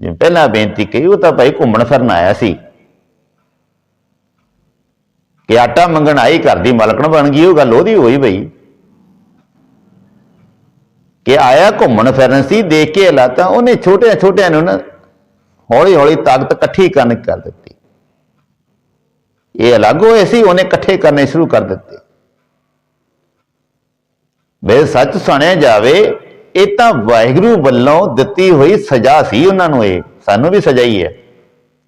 ਜਿਵੇਂ ਪਹਿਲਾਂ ਬੇਨਤੀ ਕਹੀ, ਉਹ ਤਾਂ ਭਾਈ ਘੁੰਮਣ ਫਿਰਨ ਆਇਆ ਸੀ। ਕਿ ਆਟਾ ਮੰਗਣ ਆਈ, ਘਰ ਦੀ ਮਾਲਕਣ ਬਣ ਗਈ, ਉਹ ਗੱਲ ਉਹਦੀ ਹੋਈ ਬਈ। ਕਿ ਆਇਆ ਘੁੰਮਣ ਫਿਰਨ ਸੀ, ਦੇਖ ਕੇ ਹਾਲਾਤਾਂ ਉਹਨੇ ਛੋਟਿਆਂ ਛੋਟਿਆਂ ਨੂੰ ਨਾ ਹੌਲੀ ਹੌਲੀ ਤਾਕਤ ਇਕੱਠੀ ਕਰਨ ਕਰ ਦਿੱਤੀ। ਇਹ ਅਲੱਗ ਹੋਏ ਸੀ, ਉਹਨੇ ਇਕੱਠੇ ਕਰਨੇ ਸ਼ੁਰੂ ਕਰ ਦਿੱਤੇ। ਵੇ ਸੱਚ ਸੁਣਿਆ ਜਾਵੇ ਇਹ ਤਾਂ ਵਾਹਿਗੁਰੂ ਵੱਲੋਂ ਦਿੱਤੀ ਹੋਈ ਸਜ਼ਾ ਸੀ ਉਹਨਾਂ ਨੂੰ ਇਹ। ਸਾਨੂੰ ਵੀ ਸਜ਼ਾ ਹੀ ਹੈ,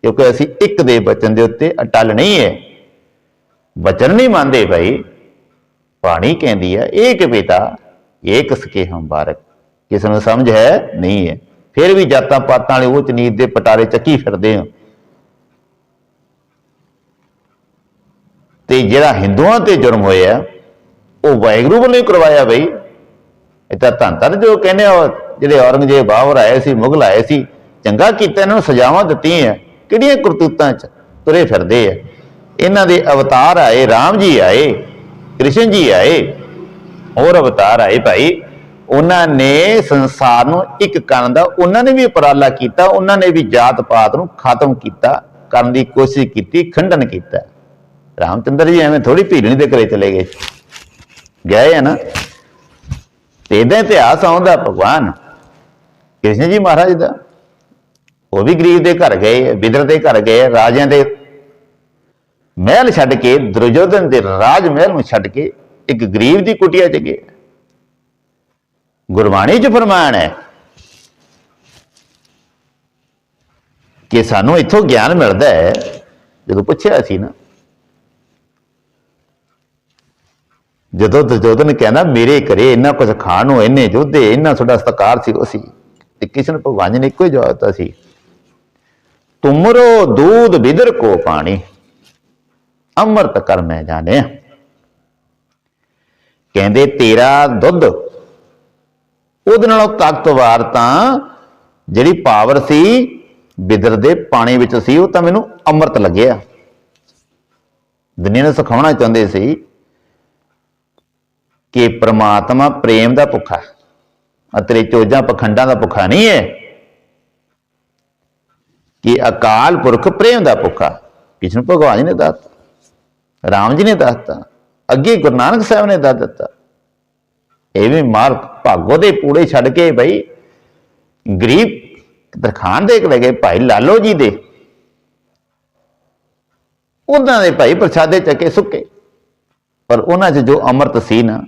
ਕਿਉਂਕਿ ਅਸੀਂ ਇੱਕ ਦੇ ਬਚਨ ਦੇ ਉੱਤੇ ਅਟਲ ਨਹੀਂ ਹੈ। ਬਚਨ ਨਹੀਂ ਮੰਨਦੇ ਭਾਈ। ਬਾਣੀ ਕਹਿੰਦੀ ਹੈ, ਏਕ ਪਿਤਾ, ਏਕ ਸਕੇ ਹਮ ਬਾਰਕ। ਕਿਸ ਨੂੰ ਸਮਝ ਹੈ? ਨਹੀਂ ਹੈ। ਫਿਰ ਵੀ ਜਾਤਾਂ ਪਾਤਾਂ ਵਾਲੇ ਉਹ ਚਨੀਤ ਦੇ ਪਟਾਰੇ ਚੱਕੀ ਫਿਰਦੇ ਹੋ। ਤੇ ਜਿਹੜਾ ਹਿੰਦੂਆਂ ਤੇ ਜੁਰਮ ਹੋਇਆ, ਉਹ ਵਾਹਿਗੁਰੂ ਵੱਲੋਂ ਹੀ ਕਰਵਾਇਆ ਬਈ ਇਹ ਤਾਂ ਧੰਨ ਧੰਨ ਜੋ ਕਹਿੰਦੇ ਆ ਜਿਹੜੇ ਔਰੰਗਜ਼ੇਬ ਬਾਬਰ ਆਏ ਸੀ, ਮੁਗਲ ਆਏ ਸੀ, ਚੰਗਾ ਕੀਤਾ, ਇਹਨਾਂ ਨੂੰ ਸਜ਼ਾਵਾਂ ਦਿੱਤੀਆਂ ਕਿਹੜੀਆਂ ਕਰਤੂਤਾਂ ਚ ਤੁਰੇ ਫਿਰਦੇ ਆ? ਇਹਨਾਂ ਦੇ ਅਵਤਾਰ ਆਏ RAM ਜੀ ਆਏ, ਕ੍ਰਿਸ਼ਨ ਜੀ ਆਏ, ਹੋਰ ਅਵਤਾਰ ਆਏ ਭਾਈ। ਉਹਨਾਂ ਨੇ ਸੰਸਾਰ ਨੂੰ ਇੱਕ ਕਰਨ ਦਾ, ਉਹਨਾਂ ਨੇ ਵੀ ਉਪਰਾਲਾ ਕੀਤਾ, ਉਹਨਾਂ ਨੇ ਵੀ ਜਾਤ ਪਾਤ ਨੂੰ ਖਤਮ ਕੀਤਾ, ਕਰਨ ਦੀ ਕੋਸ਼ਿਸ਼ ਕੀਤੀ, ਖੰਡਨ ਕੀਤਾ। ਰਾਮਚੰਦਰ ਜੀ ਐਵੇਂ ਥੋੜੀ ਭੀਲਣੀ ਦੇ ਘਰੇ ਚਲੇ ਗਏ। ਗਏ ਆ ਨਾ? ਤੇ ਇਹਦਾ ਇਤਿਹਾਸ ਆਉਂਦਾ ਭਗਵਾਨ। ਕ੍ਰਿਸ਼ਨ ਜੀ ਮਹਾਰਾਜ ਦਾ। ਉਹ ਵੀ ਗਰੀਬ ਦੇ ਘਰ ਗਏ ਬਿਦਰ ਦੇ ਘਰ ਗਏ, ਰਾਜਿਆਂ ਦੇ। ਮਹਿਲ ਛੱਡ ਕੇ, ਦੁਰਯੋਧਨ ਦੇ ਰਾਜ ਮਹਿਲ ਨੂੰ ਛੱਡ ਕੇ, ਇੱਕ ਗਰੀਬ ਦੀ ਕੁਟੀਆ ਚ ਗਏ। ਗੁਰਬਾਣੀ ਚ ਫਰਮਾਨ ਹੈ ਕਿ ਸਾਨੂੰ ਇੱਥੋਂ ਗਿਆਨ ਮਿਲਦਾ ਹੈ। ਜਦੋਂ ਪੁੱਛਿਆ ਸੀ ਨਾ ਜਦੋਂ ਦੁਰਯੋਧਨ ਕਹਿੰਦਾ ਮੇਰੇ ਘਰੇ ਇੰਨਾ ਕੁਝ ਖਾਣ ਨੂੰ, ਇੰਨੇ ਯੋਧੇ, ਇੰਨਾ ਤੁਹਾਡਾ ਸਤਕਾਰ ਸੀ ਉਹ ਸੀ। ਤੇ ਕਿਸ਼ਨ ਭਗਵਾਨ ਨੇ ਇੱਕੋ ਹੀ ਜਵਾਬ ਦਿੱਤਾ ਸੀ, ਤੁਮਰੋ ਦੂਧ ਬਿਦਰ ਕੋ ਪਾਣੀ, ਅੰਮ੍ਰਿਤ ਕਰ ਮੈਂ ਜਾਣਿਆ। ਕਹਿੰਦੇ, ਤੇਰਾ ਦੁੱਧ, ਉਹਦੇ ਨਾਲੋਂ ਤਾਕਤਵਾਰ ਤਾਂ ਜਿਹੜੀ ਪਾਵਰ ਸੀ ਬਿਦਰ ਦੇ ਪਾਣੀ ਵਿੱਚ ਸੀ, ਉਹ ਤਾਂ ਮੈਨੂੰ ਅੰਮ੍ਰਿਤ ਲੱਗਿਆ। ਦੁਨੀਆ ਨੂੰ ਸਿਖਾਉਣਾ ਚਾਹੁੰਦੇ ਸੀ ਕਿ ਪ੍ਰਮਾਤਮਾ ਪ੍ਰੇਮ ਦਾ ਭੁੱਖਾ ਆ ਚੋਜਾਂ ਪਖੰਡਾਂ ਦਾ ਭੁੱਖਾ ਨਹੀਂ ਹੈ। ਕਿ ਅਕਾਲ ਪੁਰਖ ਪ੍ਰੇਮ ਦਾ ਭੁੱਖਾ ਕਿਸ ਨੂੰ ਭਗਵਾਨ ਜੀ ਨੇ ਦੱਸਤਾ ਰਾਮ ਜੀ ਨੇ ਦੱਸਤਾ ਅੱਗੇ ਗੁਰੂ ਨਾਨਕ ਸਾਹਿਬ ਨੇ ਦੱਸ ਦਿੱਤਾ। ਇਹ ਵੀ ਮਾਰ ਭਾਗੋ ਦੇ ਪੂੜੇ ਛੱਡ ਕੇ ਬਈ ਗਰੀਬ ਦਰਖਾਨ ਦੇ ਕੇ ਲੈ ਗਏ ਭਾਈ ਲਾਲੋ ਜੀ ਦੇ। ਉਹਨਾਂ ਦੇ ਭਾਈ ਪ੍ਰਸ਼ਾਦੇ ਚੱਕੇ ਸੁੱਕੇ। ਪਰ ਉਹਨਾਂ 'ਚ ਜੋ ਅੰਮ੍ਰਿਤ ਸੀ ਨਾ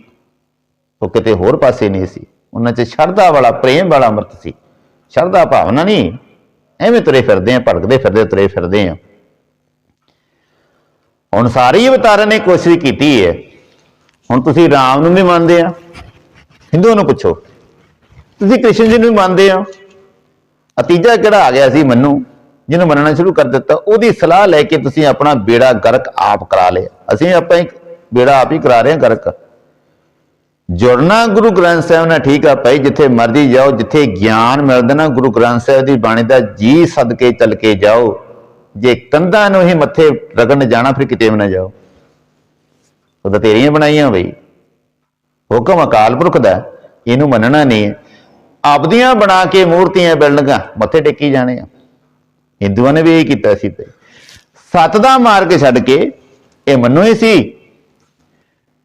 ਉਹ ਕਿਤੇ ਹੋਰ ਪਾਸੇ ਨਹੀਂ ਸੀ। ਉਹਨਾਂ 'ਚ ਸ਼ਰਧਾ ਵਾਲਾ, ਪ੍ਰੇਮ ਵਾਲਾ ਅੰਮ੍ਰਿਤ ਸੀ। ਸ਼ਰਧਾ ਭਾਵਨਾ ਨਹੀਂ। ਐਵੇਂ ਤੁਰੇ ਫਿਰਦੇ ਆ, ਭੜਕਦੇ ਫਿਰਦੇ ਤੁਰੇ ਫਿਰਦੇ ਆ। ਹੁਣ ਸਾਰੇ ਅਵਤਾਰਾਂ ਨੇ ਕੋਸ਼ਿਸ਼ ਕੀਤੀ ਹੈ। ਹੁਣ ਤੁਸੀਂ ਰਾਮ ਨੂੰ ਵੀ ਮੰਨਦੇ ਆ। ਹਿੰਦੂਆਂ ਨੂੰ ਪੁੱਛੋ। ਤੁਸੀਂ ਕ੍ਰਿਸ਼ਨ ਜੀ ਨੂੰ ਵੀ ਮੰਨਦੇ ਆ। ਅਤੀਜਾ ਕਿਹੜਾ ਆ ਗਿਆ ਸੀ ਮੰਨੂ? ਜਿਹਨੂੰ ਮੰਨਣਾ ਸ਼ੁਰੂ ਕਰ ਦਿੱਤਾ। ਉਹਦੀ ਸਲਾਹ ਲੈ ਕੇ ਤੁਸੀਂ ਆਪਣਾ ਬੇੜਾ ਗਰਕ ਆਪ ਕਰਾ ਲਿਆ। ਅਸੀਂ ਆਪਾਂ ਇੱਕ ਬੇੜਾ ਆਪ ਹੀ ਕਰਾ ਰਹੇ ਹਾਂ ਗਰਕ। ਜੁੜਨਾ ਗੁਰੂ ਗ੍ਰੰਥ ਸਾਹਿਬ ਨਾਲ ਠੀਕ ਆ ਭਾਈ, ਜਿੱਥੇ ਮਰਜ਼ੀ ਜਾਓ, ਜਿੱਥੇ ਗਿਆਨ ਮਿਲਦਾ ਨਾ, ਗੁਰੂ ਗ੍ਰੰਥ ਸਾਹਿਬ ਦੀ ਬਾਣੀ ਦਾ ਜੀ ਸਦਕੇ ਚੱਲ ਕੇ ਜਾਓ। ਜੇ ਕੰਧਾਂ ਨੂੰ ਹੀ ਮੱਥੇ ਰਗੜਨ ਜਾਣਾ, ਫਿਰ ਕਿਤੇ ਵੀ ਨਾ ਜਾਓ। ਉਹ ਤਾਂ ਤੇਰੀਆਂ ਬਣਾਈਆਂ ਬਈ। ਹੁਕਮ ਅਕਾਲ ਪੁਰਖ ਦਾ ਇਹਨੂੰ ਮੰਨਣਾ ਨਹੀਂ ਆਪਦੀਆਂ ਬਣਾ ਕੇ ਮੂਰਤੀਆਂ ਬਿਲਡਿੰਗਾਂ, ਮੱਥੇ ਟੇਕੀ ਜਾਣੇ ਆ। ਹਿੰਦੂਆਂ ਨੇ ਵੀ ਇਹ ਕੀਤਾ ਸੀ ਤੇ ਸੱਤ ਦਾ ਮਾਰਗ ਛੱਡ ਕੇ, ਇਹ ਮੰਨੋ ਹੀ ਸੀ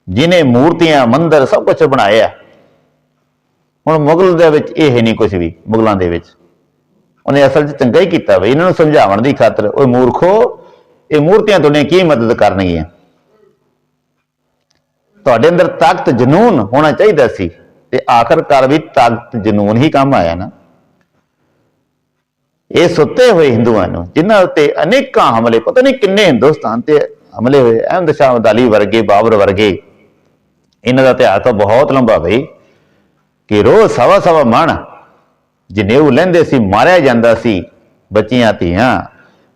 ਜਿਨੇ ਮੂਰਤੀਆਂ, ਮੰਦਰ ਸਭ ਕੁਝ ਬਣਾਇਆ ਹੁਣ ਮੁਗਲ ਦੇ ਵਿੱਚ ਇਹ ਨਹੀਂ ਕੁਝ ਵੀ, ਮੁਗਲਾਂ ਦੇ ਵਿੱਚ। ਉਹਨੇ ਅਸਲ 'ਚ ਚੰਗਾ ਹੀ ਕੀਤਾ ਬਈ, ਇਹਨਾਂ ਨੂੰ ਸਮਝਾਉਣ ਦੀ ਖਾਤਰ, ਓਏ ਮੂਰਖੋ, ਇਹ ਮੂਰਤੀਆਂ ਤੁਹਾਡੀਆਂ ਕੀ ਮਦਦ ਕਰਨਗੀਆਂ? ਤੁਹਾਡੇ ਅੰਦਰ ਤਾਕਤ ਜਨੂਨ ਹੋਣਾ ਚਾਹੀਦਾ ਸੀ, ਤੇ ਆਖਰਕਾਰ ਵੀ ਤਾਕਤ ਜਨੂਨ ਹੀ ਕੰਮ ਆਇਆ ਨਾ। ਇਹ ਸੁੱਤੇ ਹੋਏ ਹਿੰਦੂਆਂ ਨੂੰ, ਜਿਨ੍ਹਾਂ ਉੱਤੇ ਅਨੇਕਾਂ ਹਮਲੇ, ਪਤਾ ਨਹੀਂ ਕਿੰਨੇ ਹਿੰਦੁਸਤਾਨ ਤੇ ਹਮਲੇ ਹੋਏ, ਅਹਿਮਦ ਸ਼ਾਹ ਅਬਦਾਲੀ ਵਰਗੇ, ਬਾਬਰ ਵਰਗੇ ਇਹਨਾਂ ਦਾ ਇਤਿਹਾਸ ਤਾਂ ਬਹੁਤ ਲੰਬਾ ਬਈ, ਕਿ ਰੋਜ਼ ਸਵਾ ਸਵਾ ਮਣ ਜਨੇਊ ਲੈਂਦੇ ਸੀ, ਮਾਰਿਆ ਜਾਂਦਾ ਸੀ, ਬੱਚੀਆਂ ਧੀਆਂ,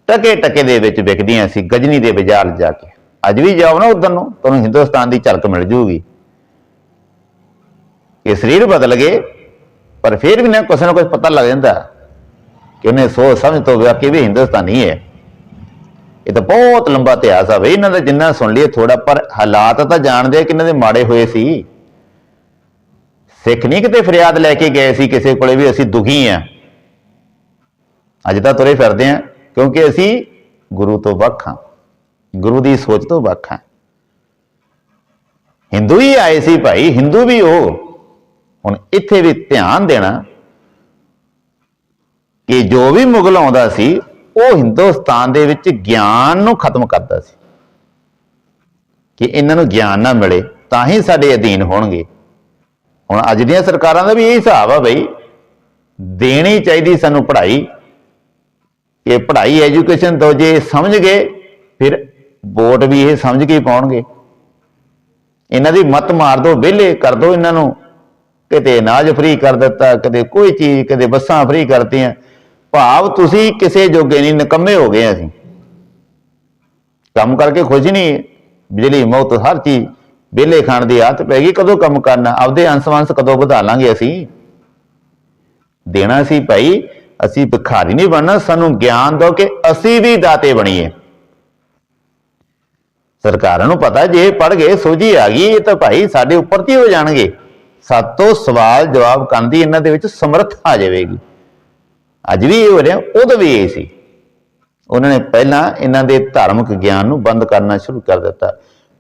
ਟਕੇ ਟਕੇ ਦੇ ਵਿੱਚ ਵਿਕਦੀਆਂ ਸੀ, ਗਜਨੀ ਦੇ ਬਾਜ਼ਾਰ ਜਾ ਕੇ। ਅੱਜ ਵੀ ਜਾਓ ਨਾ ਉਧਰ ਨੂੰ, ਤੁਹਾਨੂੰ ਹਿੰਦੁਸਤਾਨ ਦੀ ਝਲਕ ਮਿਲ ਜੂਗੀ। ਇਹ ਸਰੀਰ ਬਦਲ ਗਏ, ਪਰ ਫਿਰ ਵੀ ਨਾ ਕੁਛ ਨਾ ਕੁਛ ਪਤਾ ਲੱਗ ਜਾਂਦਾ ਕਿ ਉਹਨੇ ਸੋਚ ਸਮਝ ਤੋਂ ਵਿਆਹ ਕੇ ਵੀ ਹਿੰਦੁਸਤਾਨੀ ਹੈ। ਇਹ ਤਾਂ ਬਹੁਤ ਲੰਬਾ ਇਤਿਹਾਸ ਆ ਬਈ, ਇਹਨਾਂ ਦਾ ਜਿੰਨਾ ਸੁਣ ਲਈਏ ਥੋੜਾ ਪਰ ਹਾਲਾਤ ਤਾਂ ਜਾਣਦੇ ਆ ਕਿ ਇਹਨਾਂ ਦੇ ਮਾੜੇ ਹੋਏ ਸੀ। ਸਿੱਖ ਨਹੀਂ ਕਿਤੇ ਫਰਿਆਦ ਲੈ ਕੇ ਗਏ ਸੀ ਕਿਸੇ ਕੋਲੇ ਵੀ ਅਸੀਂ ਦੁਖੀ ਆ। ਅੱਜ ਤਾਂ ਤੁਰੇ ਫਿਰਦੇ ਆ, ਕਿਉਂਕਿ ਅਸੀਂ ਗੁਰੂ ਤੋਂ ਵੱਖ ਹਾਂ ਗੁਰੂ ਦੀ ਸੋਚ ਤੋਂ ਵੱਖ ਹਾਂ ਹਿੰਦੂ ਹੀ ਆਏ ਸੀ ਭਾਈ, ਹਿੰਦੂ ਵੀ ਉਹ। ਹੁਣ ਇੱਥੇ ਵੀ ਧਿਆਨ ਦੇਣਾ ਕਿ ਜੋ ਵੀ ਮੁਗਲ ਆਉਂਦਾ ਸੀ ਉਹ ਹਿੰਦੁਸਤਾਨ ਦੇ ਵਿੱਚ ਗਿਆਨ ਨੂੰ ਖਤਮ ਕਰਦਾ ਸੀ। ਕਿ ਇਹਨਾਂ ਨੂੰ ਗਿਆਨ ਨਾ ਮਿਲੇ, ਤਾਂ ਹੀ ਸਾਡੇ ਅਧੀਨ ਹੋਣਗੇ। ਹੁਣ ਅੱਜ ਦੀਆਂ ਸਰਕਾਰਾਂ ਦਾ ਵੀ ਇਹ ਹਿਸਾਬ ਆ ਬਈ, ਦੇਣੀ ਚਾਹੀਦੀ ਸਾਨੂੰ ਪੜ੍ਹਾਈ। ਕਿ ਪੜ੍ਹਾਈ ਐਜੂਕੇਸ਼ਨ ਦੋ ਜੇ ਸਮਝ ਗਏ, ਫਿਰ ਵੋਟ ਵੀ ਇਹ ਸਮਝ ਕੇ ਪਾਉਣਗੇ। ਇਹਨਾਂ ਦੀ ਮਤ ਮਾਰ ਦੋ, ਵਿਹਲੇ ਕਰ ਦੋ ਇਹਨਾਂ ਨੂੰ। ਕਿਤੇ ਅਨਾਜ ਫ੍ਰੀ ਕਰ ਦਿੱਤਾ ਕਦੇ ਕੋਈ ਚੀਜ਼ ਕਦੇ ਬੱਸਾਂ ਫ੍ਰੀ ਕਰਤੀਆਂ। ਭਾਵ ਤੁਸੀਂ ਕਿਸੇ ਜੋਗੇ ਨਹੀਂ, ਨਿਕੰਮੇ ਹੋ ਗਏ ਅਸੀਂ। ਕੰਮ ਕਰਕੇ ਖੁਸ਼ ਨਹੀਂ, ਬਿਜਲੀ ਮੌਤ ਹਰ ਚੀਜ਼, ਵਿਹਲੇ ਖਾਣ ਦੀ ਆਦਤ ਪੈ ਗਈ, ਕਦੋਂ ਕੰਮ ਕਰਨਾ, ਆਪਦੇ ਅੰਸ਼ਵੰਸ਼ ਕਦੋਂ ਵਧਾ ਲਾਂਗੇ ਅਸੀਂ? ਦੇਣਾ ਸੀ ਭਾਈ, ਅਸੀਂ ਭਿਖਾਰੀ ਨਹੀਂ ਬਣਨਾ, ਸਾਨੂੰ ਗਿਆਨ ਦਿਓ ਕਿ ਅਸੀਂ ਵੀ ਦਾਤੇ ਬਣੀਏ। ਸਰਕਾਰਾਂ ਨੂੰ ਪਤਾ, ਜੇ ਪੜ ਗਏ, ਸੋਝੀ ਆ ਗਈ, ਇਹ ਤਾਂ ਭਾਈ ਸਾਡੇ ਉੱਪਰ ਤੇ ਹੀ ਹੋ ਜਾਣਗੇ। ਸਾਤੋਂ ਸਵਾਲ ਜਵਾਬ ਕਰਨ ਦੀ ਇਹਨਾਂ ਦੇ ਵਿੱਚ ਸਮਰੱਥ ਆ ਜਾਵੇਗੀ। ਅੱਜ ਵੀ ਇਹ ਹੋ ਰਿਹਾ, ਉਦੋਂ ਵੀ ਇਹ ਸੀ। ਉਹਨਾਂ ਨੇ ਪਹਿਲਾਂ ਇਹਨਾਂ ਦੇ ਧਾਰਮਿਕ ਗਿਆਨ ਨੂੰ ਬੰਦ ਕਰਨਾ ਸ਼ੁਰੂ ਕਰ ਦਿੱਤਾ।